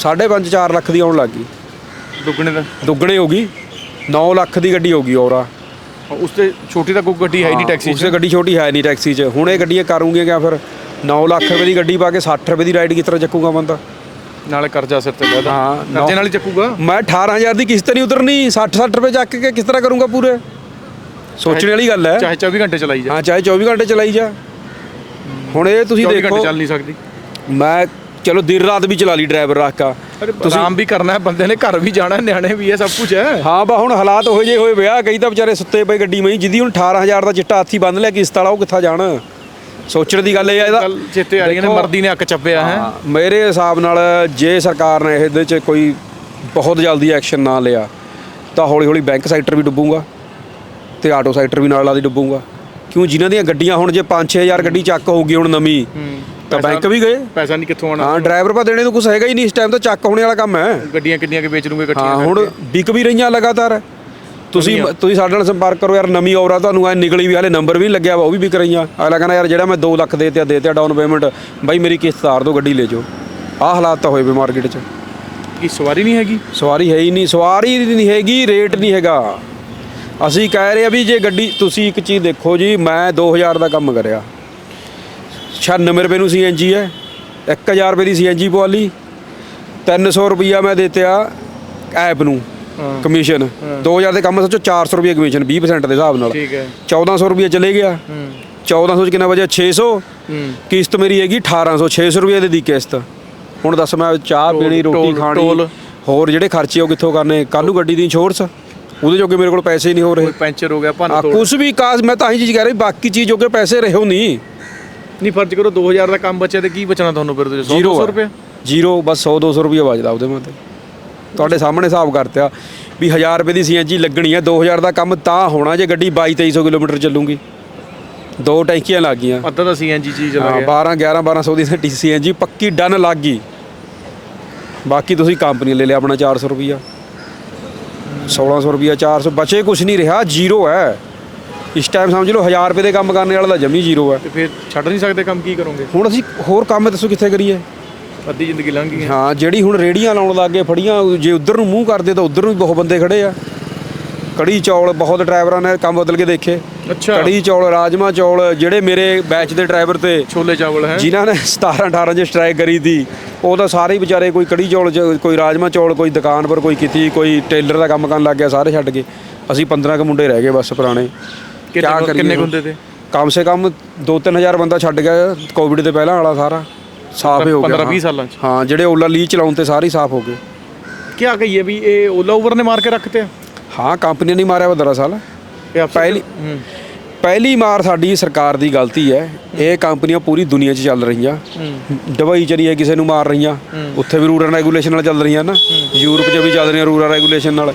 5.5 4 ਲੱਖ ਦੀ ਆਉਣ ਲੱਗ ਗਈ। ਦੁੱਗਣੇ ਦਾ। ਦੁੱਗਣੇ ਹੋ ਗਈ 9 ਲੱਖ ਦੀ ਗੱਡੀ ਹੋ ਗਈ ਔਰਾ। ਉਸ ਤੇ ਛੋਟੀ ਤਾਂ ਕੋਈ ਗੱਡੀ ਹੈ ਨਹੀਂ ਟੈਕਸੀ ਉਸੇ ਗੱਡੀ ਛੋਟੀ ਹੈ ਨਹੀਂ ਟੈਕਸੀ 'ਚ। ਹੁਣ ਇਹ ਗੱਡੀਆਂ ਕਰੂੰਗੇ ਕਿਆ ਫਿਰ? 9 ਲੱਖ ਰੁਪਏ ਦੀ ਗੱਡੀ ਪਾ ਕੇ 60 ਰੁਪਏ ਦੀ ਰਾਈਡ ਕਿਸ ਤਰ੍ਹਾਂ ਚੱਕੂਗਾ ਬੰਦਾ? ਨਾਲੇ ਕਰਜ਼ਾ ਸਿਰ ਤੇ ਬੈਠਾ ਹਾਂ, ਕਰਜ਼ੇ ਨਾਲ ਹੀ ਚੱਕੂਗਾ? ਮੈਂ 18000 ਦੀ ਕਿਸ਼ਤ ਨਹੀਂ ਉਤਰਨੀ 60 60 ਰੁਪਏ ਚੱਕ ਕੇ ਕਿਸ ਤਰ੍ਹਾਂ ਕਰੂੰਗਾ ਪੂਰੇ? ਸੋਚਣ ਵਾਲੀ ਗੱਲ ਹੈ। ਚਾਹੇ 24 ਘੰਟੇ ਚਲਾਈ ਜਾ। ਹਾਂ ਚਾਹੇ 24 ਘੰਟੇ ਚਲਾਈ ਜਾ। ਹੁਣ ਇਹ ਤੁਸੀਂ 24 ਘੰਟੇ ਦੇਖੋ ਚੱਲ ਨਹੀਂ ਸਕਦੀ। ਮੈਂ ਚਲੋ ਦਿਨ ਰਾਤ ਵੀ ਚਲਾ ਲਈ ਡਰਾਈਵਰ ਰੱਖ ਕੇ। ਆਰਾਮ ਵੀ ਕਰਨਾ ਹੈ ਬੰਦੇ ਨੇ ਘਰ ਵੀ ਜਾਣਾ ਹੈ, ਨਿਆਣੇ ਵੀ ਹੈ ਸਭ ਕੁਝ ਹੈ। ਹਾਂ ਬਾ ਹੁਣ ਹਾਲਾਤ ਉਹੋ ਜਿਹੇ ਹੋਏ ਵਿਆਹ ਕਈ ਤਾਂ ਵਿਚਾਰੇ ਸੁੱਤੇ ਪਏ ਗੱਡੀ ਮਈ ਜਿਹਦੀ ਹੁਣ 18000 ਦਾ ਚਿੱਟਾ ਹਾਥੀ ਬੰਨ ਲਿਆ ਕਿਸ਼ਤ ਵਾਲਾ ਉਹ ਕਿੱਥਾ ਜਾਣ? ਸੋਚਣ ਦੀ ਗੱਲ ਇਹ ਆ ਇਹਦਾ। ਗੱਲ ਚੇਤੇ ਆ ਰਹੀ ਹੈ ਦੇਖੋ, ਮਰਦੀ ਨੇ ਅੱਕ ਚੱਪਿਆ ਹੈ। ਮੇਰੇ ਹਿਸਾਬ ਨਾਲ ਜੇ ਸਰਕਾਰ ਨੇ ਇਹਦੇ 'ਚ ਕੋਈ ਬਹੁਤ ਜਲਦੀ ਐਕਸ਼ਨ ਨਾ ਲਿਆ ਤਾਂ ਹੌਲੀ ਹੌਲੀ ਬੈਂਕ ਸੈਕਟਰ ਵੀ ਡੁੱਬੂਗਾ ਤੇ ਆਟੋ ਸੈਕਟਰ ਵੀ ਨਾਲ ਲਾਦੀ ਡੁੱਬੂਗਾ। ਕਿਉਂ? ਜਿਨ੍ਹਾਂ ਦੀਆਂ ਗੱਡੀਆਂ ਹੁਣ ਜੇ 5-6000 ਗੱਡੀ ਚੱਕ ਹੋਊਗੀ ਹੁਣ ਨਵੀਂ ਤਾਂ ਪੈਸਾ- ਬੈਂਕ ਵੀ ਗਏ? ਪੈਸਾ ਨਹੀਂ ਕਿੱਥੋਂ ਆਉਣਾ? ਹਾਂ ਡਰਾਈਵਰ ਪਾ ਦੇਣੇ ਨੂੰ ਕੁਝ ਹੈਗਾ ਹੀ ਨਹੀਂ ਇਸ ਟਾਈਮ ਤਾਂ ਚੱਕ ਹੋਣੇ ਵਾਲਾ ਕੰਮ ਹੈ। ਗੱਡੀਆਂ ਕਿੰਨੀਆਂ ਕਿ ਵੇਚ ਲੂਗੇ ਹਾਂ ਇਕੱਠੀਆਂ ਹੁਣ ਵਿਕ ਵੀ ਰਹੀਆਂ ਲਗਾਤਾਰ। ਤੁਸੀਂ ਤੁਸੀਂ ਸਾਡੇ ਨਾਲ ਸੰਪਰਕ ਕਰੋ ਯਾਰ ਨਵੀਂ ਔਰਾ ਤੁਹਾਨੂੰ ਐ ਨਿਕਲੀ ਵੀ ਹਾਲੇ ਨੰਬਰ ਵੀ ਨੀ ਲੱਗਿਆ ਵਾ ਉਹ ਵੀ ਵਿਕ ਰਹੀਆਂ। ਅਗਲਾ ਕਹਿੰਦਾ ਯਾਰ ਜਿਹੜਾ ਮੈਂ 2 ਲੱਖ ਦੇ ਤੇ ਦੇ ਤੇ ਡਾਊਨ ਪੇਮੈਂਟ ਬਾਈ ਮੇਰੀ ਕਿਸ਼ਤ ਤਾਰ ਦਿਓ ਗੱਡੀ ਲੈ ਜਾਓ। ਆਹ ਹਾਲਾਤ ਤਾਂ ਹੋਏ ਵੇ ਮਾਰਕੀਟ 'ਚ। ਕੀ ਸਵਾਰੀ ਨਹੀਂ ਹੈਗੀ? ਸਵਾਰੀ ਹੈ ਹੀ ਨਹੀਂ ਸਵਾਰੀ ਨਹੀਂ ਹੈਗੀ ਰੇਟ ਨਹੀਂ ਹੈਗਾ। ਅਸੀਂ ਕਹਿ ਰਹੇ ਆ ਵੀ ਜੇ ਗੱਡੀ ਤੁਸੀਂ ਇੱਕ ਚੀਜ਼ ਦੇਖੋ ਜੀ ਮੈਂ 2000 ਦਾ ਕੰਮ ਕਰਿਆ। 96 ਰੁਪਏ ਨੂੰ ਸੀਐਨਜੀ ਹੈ 1000 ਰੁਪਏ ਦੀ ਸੀਐਨਜੀ ਪਵਾ ਲਈ 300 ਰੁਪਈਆ ਮੈਂ ਦਿੱਤਿਆ ਐਪ ਨੂੰ ਕਮਿਸ਼ਨ 2000 ਦੇ ਕੰਮ ਸੋਚੋ 400 ਰੁਪਏ ਕਮਿਸ਼ਨ 20% ਦੇ ਹਿਸਾਬ ਨਾਲ। ਠੀਕ ਹੈ 1400 ਰੁਪਏ ਚਲੇ ਗਿਆ। ਹੂੰ। 1400 ਚ ਕਿੰਨਾ ਵਜੇ 600 ਹੂੰ। ਕਿਸ਼ਤ ਮੇਰੀ ਹੈਗੀ 1800 600 ਰੁਪਏ ਦੀ ਦੀ ਕਿਸ਼ਤ। ਹੁਣ ਦੱਸ ਮੈਂ ਚਾਹ ਪੀਣੀ ਰੋਟੀ ਖਾਣੀ। ਹੋਰ ਜਿਹੜੇ ਖਰਚੇ ਉਹ ਕਿੱਥੋਂ ਕਰਨੇ? ਕੱਲ ਗੱਡੀ ਦੀ ਇੰਸ਼ੋਰੈਂਸ ਉਹਦੇ ਜੋਗੇ ਮੇਰੇ ਕੋਲ ਪੈਸੇ ਹੀ ਨਹੀਂ ਹੋ ਰਹੇ। ਕੋਈ ਪੈਂਚਰ ਹੋ ਗਿਆ ਭੰਨ ਤੋੜ। ਕੁਛ ਵੀ ਕਾਸ ਮੈਂ ਤਾਂ ਹੀ ਚੀਜ਼ ਕਹਿ ਰਿਹਾ ਬਾਕੀ ਚੀਜ਼ ਜੋਗੇ ਪੈਸੇ ਰਹੋ ਨਹੀਂ। ਨਹੀਂ ਫਰਜ਼ ਕਰੋ 2000 ਦਾ ਕੰਮ ਬਚਿਆ ਤੇ ਕੀ ਬਚਣਾ ਤੁਹਾਨੂੰ ਫਿਰ 100 ਜ਼ੀਰੋ 200 ਰੁਪਏ? ਜ਼ੀਰੋ ਬਸ 100 200 ਰੁਪਏ ਬਚਦਾ ਉਹਦੇ ਮਤੇ ਤੁਹਾਡੇ ਸਾਹਮਣੇ ਹਿਸਾਬ ਕਰਤਿਆ ਵੀ 1000 ਰੁਪਏ ਦੀ ਸੀਐਨਜੀ ਲੱਗਣੀ ਹੈ 2000 ਦਾ ਕੰਮ ਤਾਂ ਹੋਣਾ ਜੇ ਗੱਡੀ 22 2300 ਕਿਲੋਮੀਟਰ ਚੱਲੂਗੀ। ਦੋ ਟੈਂਕੀਆਂ ਲੱਗ ਗਈਆਂ। ਅੱਧਾ ਤਾਂ ਸੀਐਨਜੀ ਚੀਜ਼ ਚਲਾ ਹਾਂ ਗਿਆ। 12 11 1200 ਦੀ ਸੀਐਨਜੀ ਪੱਕੀ ਡਨ ਲੱਗ ਗਈ। ਬਾਕੀ ਤੁਸੀਂ ਕੰਪਨੀ ਲੈ ਲਿਆ ਆਪਣਾ 400 ਰੁਪਿਆ 1600 ਰੁਪਿਆ 400 ਬਚੇ ਕੁਝ ਨਹੀਂ ਰਿਹਾ ਜ਼ੀਰੋ ਹੈ। ਇਸ ਟਾਈਮ ਸਮਝ ਲਓ 1000 ਰੁਪਏ ਦੇ ਕੰਮ ਕਰਨ ਵਾਲਾ ਤਾਂ ਜਮੀ ਜ਼ੀਰੋ ਹੈ। ਤੇ ਫਿਰ ਛੱਡ ਨਹੀਂ ਸਕਦੇ ਕੰਮ ਕੀ ਕਰੋਗੇ? ਹੁਣ ਅਸੀਂ ਹੋਰ ਕੰਮ ਦੱਸੋ ਕਿੱਥੇ ਕਰੀਏ? ਅੱਧੀ ਜ਼ਿੰਦਗੀ ਲੰਘ ਗਈ ਹੈ। ਜਿਹੜੀ ਹੁਣ ਰੇੜੀਆਂ ਲਾਉਣ ਲੱਗ ਗਏ ਫੜੀਆਂ ਜੇ ਉਧਰ ਨੂੰ ਮੂੰਹ ਕਰਦੇ ਤਾਂ ਉਧਰ ਨੂੰ ਵੀ ਬਹੁਤ ਬੰਦੇ ਖੜੇ ਆ। ਕੜੀ ਚੌਲ ਬਹੁਤ ਡਰਾਈਵਰਾਂ ਨੇ ਕੰਮ ਬਦਲ ਕੇ ਦੇਖੇ। ਅੱਛਾ। ਕੜੀ ਚੌਲ ਰਾਜਮਾ ਚੌਲ ਜਿਹੜੇ ਮੇਰੇ ਬੈਚ ਦੇ ਡਰਾਈਵਰ ਤੇ ਛੋਲੇ ਚਾਵਲ ਹੈ। ਜਿਨ੍ਹਾਂ ਨੇ 17 18 ਚ ਸਟ੍ਰਾਈਕ ਕਰੀ ਤੀ ਉਹ ਤਾਂ ਸਾਰੇ ਹੀ ਵਿਚਾਰੇ ਕੋਈ ਕੜੀ ਚੌਲ ਚ ਕੋਈ ਰਾਜਮਾ ਚੌਲ ਕੋਈ ਦੁਕਾਨ ਪਰ ਕੋਈ ਕੀਤੀ ਕੋਈ ਟੇਲਰ ਦਾ ਕੰਮ ਕਰਨ ਲੱਗ ਗਿਆ ਸਾਰੇ ਛੱਡ ਕੇ ਅਸੀਂ 15 ਕ ਮੁੰਡੇ ਰਹਿ ਗਏ ਬਸ ਪੁਰਾਣੇ। ਕਿਆ ਕਿੰਨੇ ਕਰੀਏ? ਕਿੰਨੇ? ਹੁੰਦੇ ਤੇ? ਕਮ ਸੇ ਕਮ 2-3000 ਬੰਦਾ ਛੱਡ ਗਿਆ ਕੋਵਿਡ ਦੇ ਪਹਿਲਾਂ ਵਾਲਾ ਸਾਰਾ। ਸਾਫ਼ ਹੀ ਹੋ ਗਿਆ 15 20 ਹਾਂ। ਸਾਲਾਂ ਚ। ਹਾਂ ਜਿਹੜੇ ਓਲਾ ਲੀ ਚਲਾਉਣ ਤੇ ਸਾਰੇ ਸਾਫ਼ ਹੋ ਗਏ। ਕੀ ਕਹੀਏ ਵੀ ਇਹ ਓਲਾ ਉਬਰ ਨੇ ਮਾਰ ਕੇ ਰੱਖਤੇ ਆ? ਹਾਂ ਕੰਪਨੀ ਨੇ ਮਾਰਿਆ ਵਾ ਦਰਅਸਲ। ਇਹ ਪਹਿਲੀ ਪਹਿਲੀ ਮਾਰ ਸਾਡੀ ਸਰਕਾਰ ਦੀ ਗਲਤੀ ਹੈ। ਇਹ ਕੰਪਨੀਆਂ ਪੂਰੀ ਦੁਨੀਆ 'ਚ ਚੱਲ ਰਹੀਆਂ। ਦੁਬਈ ਚਲੀਏ ਕਿਸੇ ਨੂੰ ਮਾਰ ਰਹੀਆਂ। ਉੱਥੇ ਵੀ ਰੂਰਲ ਰੈਗੂਲੇਸ਼ਨ ਨਾਲ ਚੱਲ ਰਹੀਆਂ ਨਾ। ਯੂਰਪ 'ਚ ਵੀ ਚੱਲ ਰਹੀਆਂ ਰੂਰਲ ਰੈਗੂਲੇਸ਼ਨ ਨਾਲ।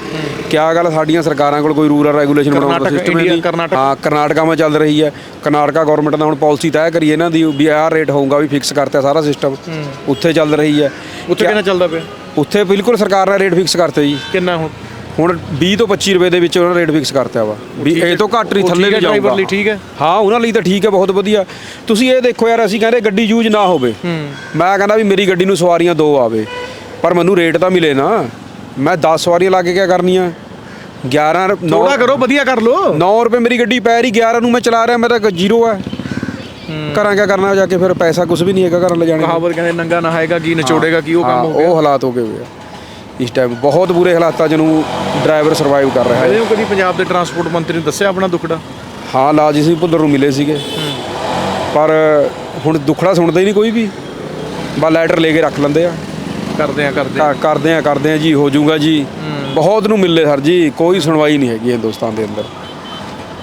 ਕਿਆ ਗੱਲ ਸਾਡੀਆਂ ਸਰਕਾਰਾਂ ਕੋਲ ਕੋਈ ਰੂਰਲ ਰੈਗੂਲੇਸ਼ਨ ਬਣਾਉਣ ਦਾ ਸਿਸਟਮ ਨਹੀਂ। ਹਾਂ ਕਰਨਾਟਕਾ ਵਿੱਚ ਚੱਲ ਰਹੀ ਹੈ। ਕਰਨਾਟਕਾ ਗਵਰਨਮੈਂਟ ਦਾ ਹੁਣ ਪਾਲਿਸੀ ਤੈਅ ਕਰੀ ਇਹਨਾਂ ਦੀ ਵੀ ਆਹ ਰੇਟ ਹੋਊਗਾ ਵੀ ਫਿਕਸ ਕਰਤਾ ਸਾਰਾ ਸਿਸਟਮ ਉੱਥੇ ਚੱਲ ਰਹੀ ਹੈ। ਉੱਥੇ ਕਿੰਨਾ ਚੱਲਦਾ ਪਿਆ? ਉੱਥੇ ਬਿਲਕੁਲ ਸਰਕਾਰ ਨੇ ਰੇਟ ਫਿਕਸ ਕਰਤੇ ਜੀ। ਕਿੰਨਾ ਹੁਣ? ਹੁਣ 20 ਤੋਂ 25 ਰੁਪਏ ਦੇ ਵਿੱਚ ਉਹਨਾਂ ਰੇਟ ਫਿਕਸ ਕਰਤਾ ਵਾ। ਵੀ ਇਹ ਤੋਂ ਘੱਟ ਨਹੀਂ ਥੱਲੇ ਠੀਕ ਹੈ, ਵੀ ਜਾਊਗਾ। driver ਲਈ ਠੀਕ ਹੈ। ਹਾਂ ਉਹਨਾਂ ਲਈ ਤਾਂ ਠੀਕ ਹੈ ਬਹੁਤ ਵਧੀਆ। ਤੁਸੀਂ ਇਹ ਦੇਖੋ ਯਾਰ ਅਸੀਂ ਕਹਿੰਦੇ ਗੱਡੀ ਯੂਜ਼ ਨਾ ਹੋਵੇ। ਮੈਂ ਕਹਿੰਦਾ ਵੀ ਮੇਰੀ ਗੱਡੀ ਨੂੰ ਸਵਾਰੀਆਂ ਦੋ ਆਵੇ ਪਰ ਮੈਨੂੰ ਰੇਟ ਤਾਂ ਮਿਲੇ ਨਾ। ਮੈਂ 10 ਸਵਾਰੀਆਂ ਲਾ ਕੇ ਕੀ ਕਰਨੀਆਂ? 11 9 ਥੋੜਾ ਕਰੋ ਵਧੀਆ ਕਰ ਲੋ 9 ਰੁਪਏ ਮੇਰੀ ਗੱਡੀ ਪੈ ਰਹੀ 11 ਨੂੰ ਮੈਂ ਚਲਾ ਰਿਹਾ ਮੇਰਾ ਜ਼ੀਰੋ ਹੈ। ਕਰਾਂ ਕਿਆ ਕਰਨਾ ਜਾ ਕੇ ਫਿਰ ਪੈਸਾ ਕੁਝ ਵੀ ਨਹੀਂ ਹੈਗਾ ਘਰਾਂ ਲੈ ਜਾਣੇ ਨੂੰ। ਕਹਾਵਤ ਕਹਿੰਦੇ ਨੰਗਾ ਨਾ ਹੈਗਾ ਕੀ ਨਿਚੋੜੇਗਾ ਕੀ ਉਹ ਕੰਮ ਹੋ ਗਿਆ। ਉਹ ਹਾਲਾਤ ਹੋ ਗਏ ਆ। ਇਸ ਟਾਈਮ ਬਹੁਤ ਬੁਰੇ ਹਾਲਾਤਾਂ ਚ ਨੂੰ ਡਰਾਈਵਰ ਸਰਵਾਈਵ ਕਰ ਰਿਹਾ ਹੈ। ਨੂੰ ਕਦੀ ਪੰਜਾਬ ਦੇ ਟਰਾਂਸਪੋਰਟ ਮੰਤਰੀ ਨੇ ਦੱਸਿਆ ਆਪਣਾ ਦੁੱਖੜਾ? ਹਾਂ ਲਾਲਜੀਤ ਸਿੰਘ ਭੁੱਲਰ ਨੂੰ ਮਿਲੇ ਸੀਗੇ। ਪਰ ਹੁਣ ਦੁੱਖੜਾ ਸੁਣਦਾ ਹੀ ਨਹੀਂ ਕੋਈ ਵੀ। ਬਾ ਲੈਟਰ ਲੈ ਕੇ ਰੱਖ ਲੈਂਦੇ ਆ। ਕਰਦੇ ਆ ਕਰਦੇ ਆ। ਕਰਦੇ ਆ ਕਰਦੇ ਆ ਜੀ ਹੋ ਜਾਊਗਾ ਜੀ। ਬਹੁਤ ਨੂੰ ਮਿਲੇ ਸਰ ਜੀ ਕੋਈ ਸੁਣਵਾਈ ਨਹੀਂ ਹੈਗੀ ਹਿੰਦੁਸਤਾਨ ਦੇ ਅੰਦਰ।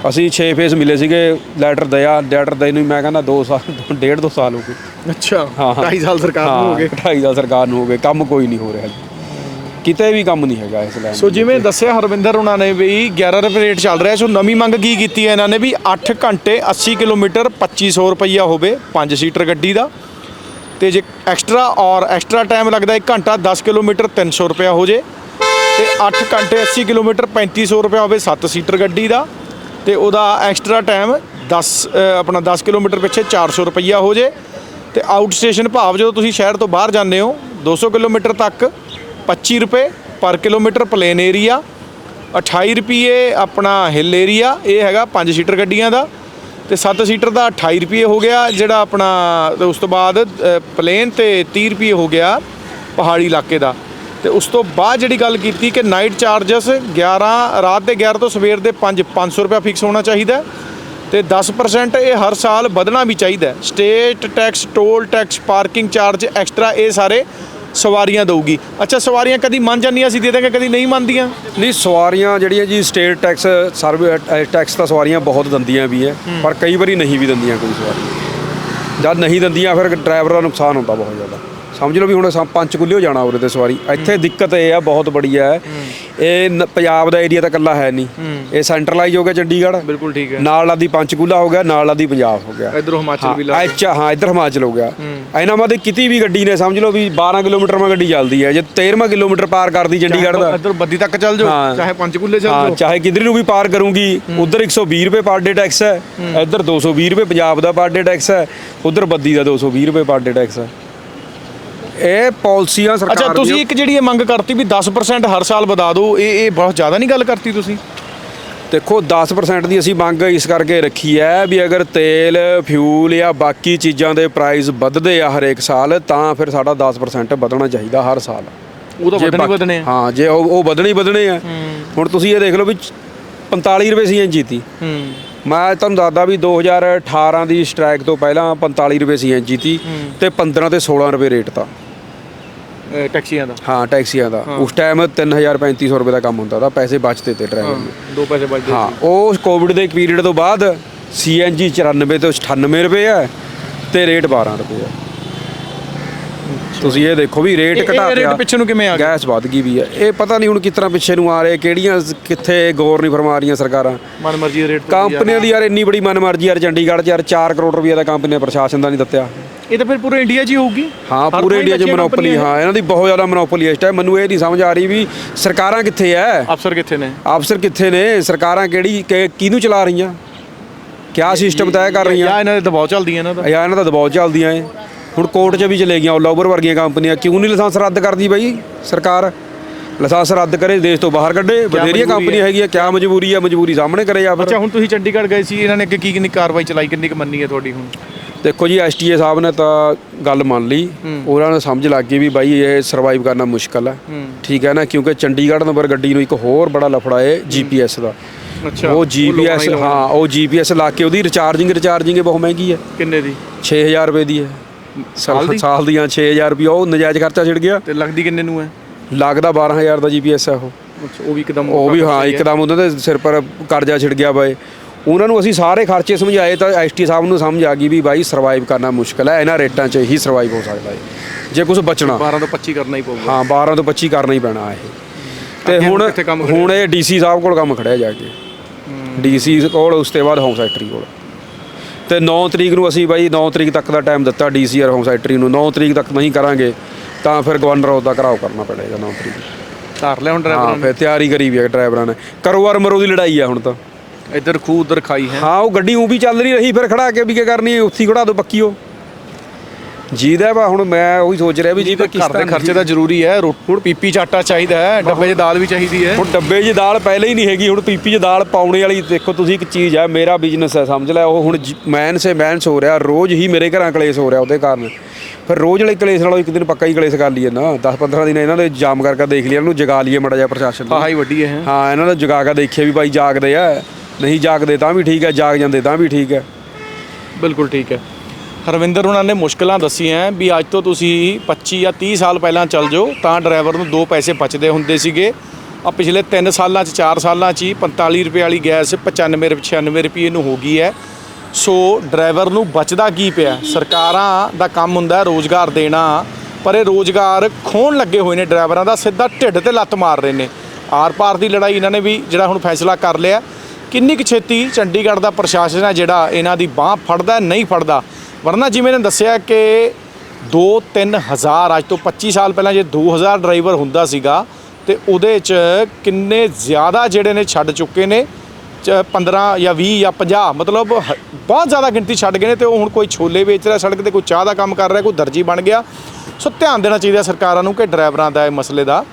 ਅਸੀਂ 6 ਫੇਸ ਮਿਲੇ ਸੀਗੇ ਲੈਟਰ ਦਇਆ ਲੈਟਰ ਦੇ ਨੂੰ ਮੈਂ ਕਹਿੰਦਾ 2 ਸਾਲ ਡੇਢ ਦੋ ਸਾਲ ਹੋ ਗਏ। ਅੱਛਾ ਹਾਂ, ਹਾਂ। 2.5 ਸਾਲ ਸਰਕਾਰ ਨੂੰ ਹੋ ਗਏ। 2.5 ਸਾਲ ਸਰਕਾਰ ਨੂੰ ਹੋ ਗਏ ਕੰਮ ਕੋਈ ਨਹੀਂ ਹੋ ਰਿਹਾ ਕਿਤੇ ਵੀ ਕੰਮ ਨਹੀਂ ਹੈਗਾ ਇਸ ਲਾਈਨ ਸੋ ਜਿਵੇਂ ਦੱਸਿਆ ਹਰਵਿੰਦਰ ਉਹਨਾਂ ਨੇ ਵੀ 11 ਰੁਪਏ ਰੇਟ ਚੱਲ ਰਿਹਾ ਸੋ ਨਵੀਂ ਮੰਗ ਕੀ ਕੀਤੀ ਹੈ ਇਹਨਾਂ ਨੇ ਵੀ 8 ਘੰਟੇ 80 ਕਿਲੋਮੀਟਰ 2500 ਰੁਪਈਆ ਹੋਵੇ 5 ਸੀਟਰ ਗੱਡੀ ਦਾ। ਤੇ ਜੇ ਐਕਸਟਰਾ ਔਰ ਐਕਸਟਰਾ ਟਾਈਮ ਲੱਗਦਾ 1 ਘੰਟਾ 10 ਕਿਲੋਮੀਟਰ 300 ਰੁਪਇਆ ਹੋ ਜੇ। ਤੇ 8 ਘੰਟੇ 80 ਕਿਲੋਮੀਟਰ 3500 ਰੁਪਇਆ ਹੋਵੇ 7 ਸੀਟਰ ਗੱਡੀ ਦਾ। ਤੇ ਉਹਦਾ ਐਕਸਟਰਾ ਟਾਈਮ 10 ਅ, ਆਪਣਾ 10 ਕਿਲੋਮੀਟਰ ਪਿੱਛੇ 400 ਰੁਪਈਆ ਹੋ ਜੇ। ਤੇ ਆਊਟ ਸਟੇਸ਼ਨ ਭਾਵ ਜਦੋਂ ਤੁਸੀਂ ਸ਼ਹਿਰ ਤੋਂ ਬਾਹਰ ਜਾਂਦੇ ਹੋ 200 ਕਿਲੋਮੀਟਰ ਤੱਕ 25 ਰੁਪਏ ਪਰ ਕਿਲੋਮੀਟਰ ਪਲੇਨ ਏਰੀਆ 28 ਰੁਪਏ ਆਪਣਾ ਹਿੱਲ ਏਰੀਆ, ਇਹ ਹੈਗਾ 5 ਸੀਟਰ ਗੱਡੀਆਂ ਦਾ ਤੇ 7 ਸੀਟਰ ਦਾ 28 ਰੁਪਏ ਹੋ ਗਿਆ, ਜਿਹੜਾ ਆਪਣਾ ਉਸ ਤੋਂ ਬਾਅਦ ਪਲੇਨ ਤੇ 30 ਰੁਪਏ ਹੋ ਗਿਆ ਪਹਾੜੀ ਇਲਾਕੇ ਦਾ। ਤੇ ਉਸ ਤੋਂ ਬਾਅਦ ਜਿਹੜੀ ਗੱਲ ਕੀਤੀ ਕਿ ਨਾਈਟ ਚਾਰजेस 11 ਰਾਤ ਦੇ 11 ਤੋਂ ਸਵੇਰ ਦੇ 5 500 ਰੁਪਏ ਫਿਕਸ ਹੋਣਾ ਚਾਹੀਦਾ ਹੈ ਤੇ 10% ਇਹ ਹਰ ਸਾਲ ਵਧਣਾ ਵੀ ਚਾਹੀਦਾ state tax toll tax parking charge extra ਇਹ ਸਾਰੇ ਸਵਾਰੀਆਂ ਦਊਗੀ। ਅੱਛਾ ਸਵਾਰੀਆਂ ਕਦੀ ਮੰਨ ਜਾਂਦੀਆਂ ਸੀ ਦੇ ਦਾਂਗੇ ਕਦੀ ਨਹੀਂ ਮੰਨਦੀਆਂ? ਨਹੀਂ ਸਵਾਰੀਆਂ ਜਿਹੜੀਆਂ ਜੀ ਸਟੇਟ ਟੈਕਸ ਸਰਵ ਟੈਕਸ ਤਾਂ ਸਵਾਰੀਆਂ ਬਹੁਤ ਦਿੰਦੀਆਂ ਵੀ ਹੈ। ਪਰ ਕਈ ਵਾਰੀ ਨਹੀਂ ਵੀ ਦਿੰਦੀਆਂ ਕੋਈ ਸਵਾਰੀ ਜਦ ਨਹੀਂ ਦਿੰਦੀਆਂ ਫਿਰ ਡਰਾਈਵਰ ਦਾ ਨੁਕਸਾਨ ਹੁੰਦਾ ਬਹੁਤ ਜ਼ਿਆਦਾ। ਸਮਝ ਲਓ ਵੀ ਹੁਣ ਸਾ ਪੰਚਕੂਲਿਓ ਜਾਣਾ ਉਰੇ ਤੇ ਸਵਾਰੀ। ਇੱਥੇ ਦਿੱਕਤ ਇਹ ਆ ਬਹੁਤ ਬੜੀ ਹੈ। ਇਹ ਨ- ਪੰਜਾਬ ਦਾ ਏਰੀਆ ਤਾਂ ਇਕੱਲਾ ਹੈ ਨਹੀਂ। ਇਹ ਸੈਂਟਰਲਾਈਜ਼ ਹੋ ਗਿਆ ਚੰਡੀਗੜ੍ਹ। ਬਿਲਕੁਲ ਠੀਕ ਹੈ। ਨਾਲ ਲਾਦੀ ਪੰਚਕੂਲਾ ਹੋ ਗਿਆ ਨਾਲ ਲਾਦੀ ਪੰਜਾਬ ਹੋ ਗਿਆ। ਇਧਰੋਂ ਹਿਮਾਚਲ ਵੀ ਲਾ ਹਾਂ ਅੱਛਾ ਹਾਂ ਇੱਧਰ ਹਿਮਾਚਲ ਹੋ ਗਿਆ। ਇਹਨਾਂ ਮਾ ਦੇ ਕਿਤੇ ਵੀ ਗੱਡੀ ਨੇ ਸਮਝ ਲਓ ਵੀ 12 ਕਿਲੋਮੀਟਰ ਮਾ ਗੱਡੀ ਚੱਲਦੀ ਹੈ। ਜੇ 13ਵਾਂ ਕਿਲੋਮੀਟਰ ਪਾਰ ਕਰਦੀ ਚੰਡੀਗੜ੍ਹ ਦਾ। ਇਧਰ ਬੱਦੀ ਤੱਕ ਚੱਲ ਜਾਓ ਹਾਂ। ਚਾਹੇ ਪੰਚਕੂਲੇ ਚੱਲ ਹਾਂ ਜਾਓ। ਚਾਹੇ ਕਿਧਰ ਨੂੰ ਵੀ ਪਾਰ ਕਰੂੰਗੀ ਉਧਰ 120 ਰੁਪਏ ਪਰ ਡੇ ਟੈਕਸ ਹੈ। ਇੱਧਰ 220 ਰੁਪਏ ਪੰਜਾਬ ਦਾ ਪਰ ਡੇ ਟੈਕਸ ਹੈ। ਉਧਰ ਬੱਦੀ ਦਾ 220 ਰੁਪਏ ਪਰ ਡੇ ਟੈਕਸ ਹੈ। ਇਹ ਪਾਲਿਸੀਆਂ ਸਰਕਾਰ ਅੱਛਾ ਤੁਸੀਂ ਇੱਕ ਜਿਹੜੀ ਇਹ ਮੰਗ ਕਰਤੀ ਵੀ 10% ਹਰ ਸਾਲ ਵਧਾ ਦਿਓ ਇਹ ਇਹ ਬਹੁਤ ਜ਼ਿਆਦਾ ਨਹੀਂ ਗੱਲ ਕਰਤੀ ਤੁਸੀਂ? ਦੇਖੋ 10% ਦੀ ਅਸੀਂ ਮੰਗ ਇਸ ਕਰਕੇ ਰੱਖੀ ਹੈ ਵੀ ਅਗਰ ਤੇਲ ਫਿਊਲ ਜਾਂ ਬਾਕੀ ਚੀਜ਼ਾਂ ਦੇ ਪ੍ਰਾਈਸ ਵੱਧਦੇ ਆ ਹਰੇਕ ਸਾਲ ਤਾਂ ਫਿਰ ਸਾਡਾ 10% ਵਧਣਾ ਚਾਹੀਦਾ ਹਰ ਸਾਲ। ਉਹ ਤਾਂ ਵਧਣੇ ਵਧਣੇ ਆ। ਹਾਂ ਜੇ ਉਹ ਉਹ ਵਧਣੇ ਵਧਣੇ ਆ। ਹੁਣ ਤੁਸੀਂ ਇਹ ਦੇਖ ਲਓ ਵੀ 45 ਰੁਪਏ ਸੀਐਨਜੀ ਤੀ। ਮੈਂ ਤੁਹਾਨੂੰ ਦੱਸਦਾ ਵੀ 2018 ਦੀ ਸਟ੍ਰਾਈਕ ਤੋਂ ਪਹਿਲਾਂ 45 ਰੁਪਏ ਸੀਐਨਜੀ ਤੀ ਤੇ 15 ਤੇ 16 ਰੁਪਏ ਰੇਟ ਤਾ। ਇਹ ਟੈਕਸੀਆਂ ਦਾ? ਹਾਂ ਟੈਕਸੀਆਂ ਦਾ। ਉਸ ਟਾਈਮ 3000 3500 ਰੁਪਏ ਦਾ ਕੰਮ ਹੁੰਦਾ ਤਾਂ ਪੈਸੇ ਬਚਦੇ ਤੇ ਡਰਾਈਵਰ ਨੂੰ ਦੋ। ਪੈਸੇ ਬਚਦੇ ਹਾਂ ਉਹ ਕੋਵਿਡ ਦੇ ਪੀਰੀਅਡ ਤੋਂ ਬਾਅਦ ਸੀਐਨਜੀ 94 ਤੋਂ 98 ਰੁਪਏ ਹੈ ਤੇ ਰੇਟ 12 ਰੁਪਏ ਹੈ ਤੁਸੀਂ ਇਹ ਦੇਖੋ ਵੀ ਰੇਟ ਇਹ- ਘਟਾ ਇਹ ਰੇਟ ਪਿੱਛੇ ਨੂੰ ਕਿਵੇਂ ਆ ਗਿਆ? ਗੈਸ ਵੱਧ ਗਈ ਵੀ ਹੈ ਇਹ ਪਤਾ ਨਹੀਂ ਹੁਣ ਕਿਸ ਤਰ੍ਹਾਂ ਪਿੱਛੇ ਨੂੰ ਆ ਰਹੇ ਕਿਹੜੀਆਂ ਸ- ਕਿੱਥੇ ਗੌਰ ਨਹੀਂ ਫਰਮਾ ਰਹੀਆਂ ਸਰਕਾਰਾਂ। ਮਨ ਮਰਜ਼ੀ ਦੇ ਰੇਟ ਕੰਪਨੀਆਂ ਦੀ ਯਾਰ ਇੰਨੀ ਬੜੀ ਮਨਮਰਜ਼ੀ ਯਾਰ ਚੰਡੀਗੜ੍ਹ 'ਚ ਯਾਰ 4 ਕਰੋੜ ਰੁਪਏ ਦਾ ਕੰਪਨੀ ਨੇ ਪ੍ਰਸ਼ਾਸਨ ਦਾ ਨਹੀਂ ਦਿੱਤਿਆ। ਇਹ ਤਾਂ ਫਿਰ ਪੂਰੇ ਇੰਡੀਆ 'ਚ ਹੀ ਹੋਊਗੀ। ਹਾਂ ਹਰ ਪੂਰੇ ਕੋਈ ਇੰਡੀਆ 'ਚ ਕੰਪਨੀਆਂ ਹਾਂ ਇਹਨਾਂ ਦੀ ਬਹੁਤ ਜ਼ਿਆਦਾ ਮੋਨੋਪੋਲੀ ਹੈ ਇਸ ਟਾਈਮ ਮੈਨੂੰ ਇਹ ਨਹੀਂ ਸਮਝ ਆ ਰਹੀ ਵੀ ਸਰਕਾਰਾਂ ਕਿੱਥੇ ਐ? ਅਫਸਰ ਕਿੱਥੇ ਨੇ? ਅਫਸਰ ਕਿੱਥੇ ਨੇ? ਸਰਕਾਰਾਂ ਕਿਹੜੀ ਕਿ- ਕਿਹਨੂੰ ਚਲਾ ਰਹੀਆਂ? ਕਿਆ ਸਿਸਟਮ ਤੈਅ ਕਰ ਰਹੀਆਂ? ਜਾਂ ਇਹਨਾਂ ਦੇ ਦਬਾਅ ਚੱਲਦੀਆਂ ਇਹਨਾਂ ਦਾ ਜਾਂ ਇਹਨਾਂ ਦਾ ਦਬਾਅ ਚੱਲਦੀਆਂ ਏ ਹੁਣ ਕੋਰਟ 'ਚ ਵੀ ਚਲੇ ਗਈਆਂ ਉਬਰ ਵਰਗੀਆਂ ਕੰਪਨੀਆਂ। ਕਿਉਂ ਨਹੀਂ ਲਾਇਸੈਂਸ ਰੱਦ ਕਰਦੀ ਬਈ ਸਰਕਾਰ? ਲਾਇਸੈਂਸ ਰੱਦ ਕਰੇ ਦੇਸ਼ ਤੋਂ ਬਾਹਰ ਕੱਢੇ। ਬਥੇਰੀਆਂ ਮਜਬੂਰੀ ਕੰਪਨੀਆਂ ਹੈ? ਹੈਗੀਆਂ ਕਿਆ ਮਜਬੂਰੀ ਹੈ ਮਜਬੂਰੀ ਸਾਹਮਣੇ ਕਰੇ ਜਾਂ ਫਿਰ। ਅੱਛਾ ਹੁਣ ਤੁਸੀਂ ਚੰਡੀਗੜ੍ਹ ਗਏ ਸੀ ਇਹਨਾਂ ਨੇ ਅੱਗੇ ਕੀ ਕਿੰਨੀ ਕਾਰਵਾਈ ਚਲਾਈ ਕਿੰਨੀ ਕੁ ਮੰਨੀ ਹੈ ਤੁਹਾਡੀ ਹੁਣ? ਦੇਖੋ ਜੀ ਐਸਟੀਏ ਸਾਹਿਬ ਨੇ ਤਾਂ ਗੱਲ ਮੰਨ ਲਈ। ਉਹਨਾਂ ਨੂੰ ਸਮਝ ਲੱਗ ਗਈ ਵੀ ਬਾਈ ਇਹ ਸਰਵਾਈਵ ਕਰਨਾ ਮੁਸ਼ਕਲ ਹੈ। ਠੀਕ ਹੈ ਨਾ ਕਿਉਂਕਿ ਚੰਡੀਗੜ੍ਹ ਨੰਬਰ ਗੱਡੀ ਨੂੰ ਇੱਕ ਹੋਰ ਬੜਾ ਲਫੜਾ ਹੈ ਜੀਪੀਐਸ ਦਾ। ਅੱਛਾ ਉਹ ਜੀਪੀਐਸ ਹੀ। ਉਹ ਜੀਪੀਐਸ ਲਾ ਕੇ ਉਹਦੀ ਰਿਚਾਰਜਿੰਗ ਰਿਚਾਰਜਿੰਗ ਬਹੁਤ ਮਹਿੰਗੀ ਹੈ। ਕਿੰਨੇ ਦੀ? 6000 ਰੁਪਏ ਦੀ ਹੈ। ਸਾਲ ਦੀ? ਸਾਲ ਦੀਆਂ 6000 ਰੁਪਏ ਉਹ ਨਜਾਇਜ਼ ਖਰਚਾ ਛਿੜ ਗਿਆ। ਤੇ ਲੱਗਦੀ ਕਿੰਨੇ ਨੂੰ ਹੈ? ਲੱਗਦਾ 12000 ਦਾ ਜੀਪੀਐਸ ਹੈ ਉਹ। ਉਹ ਵੀ ਇੱਕਦਮ ਉਹ ਵੀ ਹਾਂ ਇੱਕਦਮ ਉਹਨਾਂ ਦੇ ਸਿਰ ਪਰ ਕਰਜ਼ਾ ਛਿੜ ਗਿਆ ਬਾਏ ਉਹਨਾਂ ਨੂੰ ਅਸੀਂ ਸਾਰੇ ਖਰਚੇ ਸਮਝਾਏ ਤਾਂ ਐਸਟੀ ਸਾਹਿਬ ਨੂੰ ਸਮਝ ਆ ਗਈ ਵੀ ਬਾਈ ਸਰਵਾਈਵ ਕਰਨਾ ਮੁਸ਼ਕਲ ਹੈ ਇਹਨਾਂ ਰੇਟਾਂ 'ਚ ਹੀ ਸਰਵਾਈਵ ਹੋ ਸਕਦਾ ਹੈ। ਜੇ ਕੁਝ ਬਚਣਾ। 12 ਤੋਂ 25 ਕਰਨਾ ਹੀ ਪਊਗਾ। ਹਾਂ 12 ਤੋਂ 25 ਕਰਨਾ ਹੀ ਪੈਣਾ ਇਹ। ਤੇ ਹੁਣ ਹੁਣ ਇਹ ਡੀਸੀ ਸਾਹਿਬ ਕੋਲ ਕੰਮ ਖੜਿਆ ਜਾ ਕੇ। ਡੀਸੀ ਕੋਲ ਉਸ ਤੋਂ ਬਾਅਦ ਹੋਮ ਸੈਕਟਰੀ ਕੋਲ। ਤੇ 9 ਤਰੀਕ ਨੂੰ ਅਸੀਂ ਬਾਈ 9 ਤਰੀਕ ਤੱਕ ਦਾ ਟਾਈਮ ਦਿੱਤਾ ਡੀਸੀ ਔਰ ਹੋਮ ਸੈਕਟਰੀ ਨੂੰ। 9 ਤਰੀਕ ਤੱਕ ਨਹੀਂ ਕਰਾਂਗੇ ਤਾਂ ਫਿਰ ਗਵਰਨਰ ਉਹਦਾ ਘਰਾਓ ਕਰਨਾ ਪੜੇਗਾ 9 ਤਰੀਕ। ਨੂੰ। ਧਾਰ ਲਿਆ ਹੁਣ ਡਰਾਈਵਰਾਂ ਫਿਰ ਤਿਆਰੀ ਕਰੀ ਵੀ ਹੈ ਡਰਾਈਵਰਾਂ ਨੇ। ਕਰੋਵਾਰ ਮਰੋ ਦੀ ਲੜਾਈ ਆ ਹੁਣ ਤਾਂ। ਨੇ ਇੱਧਰ ਖੂ ਉੱਧਰ ਖਾਈ ਹੈ। ਹਾਂ ਉਹ ਗੱਡੀ ਉਹ ਵੀ ਚੱਲ ਨਹੀਂ ਰਹੀ ਫਿਰ ਖੜਾ ਕੇ ਵੀ ਕੀ ਕਰਨੀ ਉੱਥੀ ਖੜਾ ਦੋ ਪੱਕੀ ਉਹ। ਜੀਦਾ ਵਾ ਹੁਣ ਮੈਂ ਉਹੀ ਸੋਚ ਰਿਹਾ ਵੀ ਜੀ ਘਰ ਦੇ ਖਰਚੇ ਤਾਂ ਜ਼ਰੂਰੀ ਹੈ। ਹੁਣ ਪੀਪੀ ਚਾਟਾ ਚਾਹੀਦਾ ਹੈ ਡੱਬੇ 'ਚ ਦਾਲ ਵੀ ਚਾਹੀਦੀ ਹੈ। ਹੁਣ ਡੱਬੇ 'ਚ ਦਾਲ ਪਹਿਲੇ ਹੀ ਨਹੀਂ ਹੈਗੀ ਹੁਣ ਪੀਪੀ 'ਚ ਦਾਲ ਪਾਉਣੇ ਵਾਲੀ ਦੇਖੋ ਤੁਸੀਂ ਇੱਕ ਚੀਜ਼ ਹੈ ਮੇਰਾ ਬਿਜ਼ਨਸ ਹੈ ਸਮਝ ਲੈ ਉਹ ਹੁਣ ਮੈਨ ਸੇ ਮੈਨਸ ਹੋ ਰਿਹਾ ਰੋਜ਼ ਹੀ ਮੇਰੇ ਘਰਾਂ ਕਲੇਸ਼ ਹੋ ਰਿਹਾ ਉਹਦੇ ਕਾਰਨ। ਫਿਰ ਰੋਜ਼ ਵਾਲੇ ਕਲੇਸ਼ ਨਾਲੋਂ ਇੱਕ ਦਿਨ ਪੱਕਾ ਹੀ ਕਲੇਸ਼ ਕਰ ਲਈਏ ਨਾ। 10 15 ਦਿਨ ਇਹਨਾਂ ਦੇ ਜਾਮ ਕਰਕੇ ਦੇਖ ਲਿਆ ਇਹਨੂੰ ਜਗਾ ਲਈਏ ਮੜਾ ਜਿਹਾ ਪ੍ਰਸ਼ਾਸਨ ਨੂੰ। ਆਹ ਹੀ ਵੱਡੀ ਹੈ। ਹਾਂ ਇਹਨਾਂ ਦਾ ਜਗਾ ਕੇ ਦੇਖੀਏ ਵੀ ਭਾਈ ਜਾਗਦੇ ਆ। ਨਹੀਂ ਜਾਗਦੇ ਤਾਂ ਵੀ ਠੀਕ ਹੈ, ਜਾਗ ਜਾਂਦੇ ਤਾਂ ਵੀ ਠੀਕ ਹੈ। ਬਿਲਕੁਲ ਠੀਕ ਹੈ। ਹਰਵਿੰਦਰ ਉਹਨਾਂ ਨੇ ਮੁਸ਼ਕਲਾਂ ਦੱਸੀਆਂ ਵੀ ਅੱਜ ਤੋਂ ਤੁਸੀਂ 25 ਜਾਂ 30 ਸਾਲ ਪਹਿਲਾਂ ਚੱਲ ਜਾਓ, ਤਾਂ ਡਰਾਈਵਰ ਨੂੰ ਦੋ ਪੈਸੇ ਬਚਦੇ ਹੁੰਦੇ ਸੀਗੇ। ਆ ਪਿਛਲੇ 3 ਸਾਲਾਂ 'ਚ 4 ਸਾਲਾਂ 'ਚ ਹੀ 45 ਰੁਪਏ ਵਾਲੀ ਗੈਸ 95 ਰੁਪਏ 96 ਰੁਪਏ ਨੂੰ ਹੋ ਗਈ ਹੈ। ਸੋ ਡਰਾਈਵਰ ਨੂੰ ਬਚਦਾ ਕੀ ਪਿਆ? ਸਰਕਾਰਾਂ ਦਾ ਕੰਮ ਹੁੰਦਾ ਹੈ ਰੋਜ਼ਗਾਰ ਦੇਣਾ, ਪਰ ਇਹ ਰੋਜ਼ਗਾਰ ਖੋਣ ਲੱਗੇ ਹੋਏ ਨੇ ਡਰਾਈਵਰਾਂ ਦਾ, ਸਿੱਧਾ ਢਿੱਡ ਤੇ ਲੱਤ ਮਾਰ ਰਹੇ ਨੇ। ਆਰ ਪਾਰ ਦੀ ਲੜਾਈ ਇਹਨਾਂ ਨੇ ਵੀ ਜਿਹੜਾ ਹੁਣ ਫੈਸਲਾ ਕਰ ਲਿਆ। ਕਿੰਨੀ ਕੁ ਛੇਤੀ ਚੰਡੀਗੜ੍ਹ ਦਾ ਪ੍ਰਸ਼ਾਸਨ ਹੈ ਜਿਹੜਾ ਇਹਨਾਂ ਦੀ ਬਾਹ ਫੜਦਾ ਨਹੀਂ ਫੜਦਾ? ਵਰਨਾ ਜਿਵੇਂ ਨੇ ਦੱਸਿਆ ਕਿ 2-3 ਹਜ਼ਾਰ, ਅੱਜ ਤੋਂ 25 ਸਾਲ ਪਹਿਲਾਂ ਜੇ 2000 ਡਰਾਈਵਰ ਹੁੰਦਾ ਸੀਗਾ, ਤੇ ਉਹਦੇ 'ਚ ਕਿੰਨੇ ਜ਼ਿਆਦਾ ਜਿਹੜੇ ਨੇ ਛੱਡ ਚੁੱਕੇ ਨੇ, ਚ- 15 ਜਾਂ 20 ਜਾਂ 50 ਮਤਲਬ ਬਹੁਤ ਜ਼ਿਆਦਾ ਗਿਣਤੀ ਛੱਡ ਗਏ ਨੇ ਤੇ ਉਹ ਹੁਣ ਕੋਈ ਛੋਲੇ ਵੇਚ ਰਿਹਾ, ਸੜਕ ਤੇ ਕੋਈ ਚਾਹ ਦਾ ਕੰਮ ਕਰ ਰਿਹਾ, ਕੋਈ ਦਰਜੀ ਬਣ ਗਿਆ। ਸੋ ਧਿਆਨ ਦੇਣਾ ਚਾਹੀਦਾ ਸਰਕਾਰਾਂ ਨੂੰ ਕਿ ਡਰਾਈਵਰਾਂ ਦਾ ਇਹ ਮਸਲੇ ਦਾ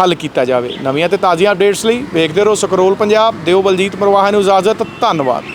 ਹੱਲ ਕੀਤਾ ਜਾਵੇ। ਨਵੀਆਂ ਤੇ ਤਾਜ਼ੀਆਂ ਅਪਡੇਟਸ ਲਈ ਵੇਖਦੇ ਰਹੋ ਸਕਰੋਲ ਪੰਜਾਬ। ਦਿਓ ਬਲਜੀਤ ਮਰਵਾਹਾ ਨੂੰ ਇਜਾਜ਼ਤ ਧੰਨਵਾਦ।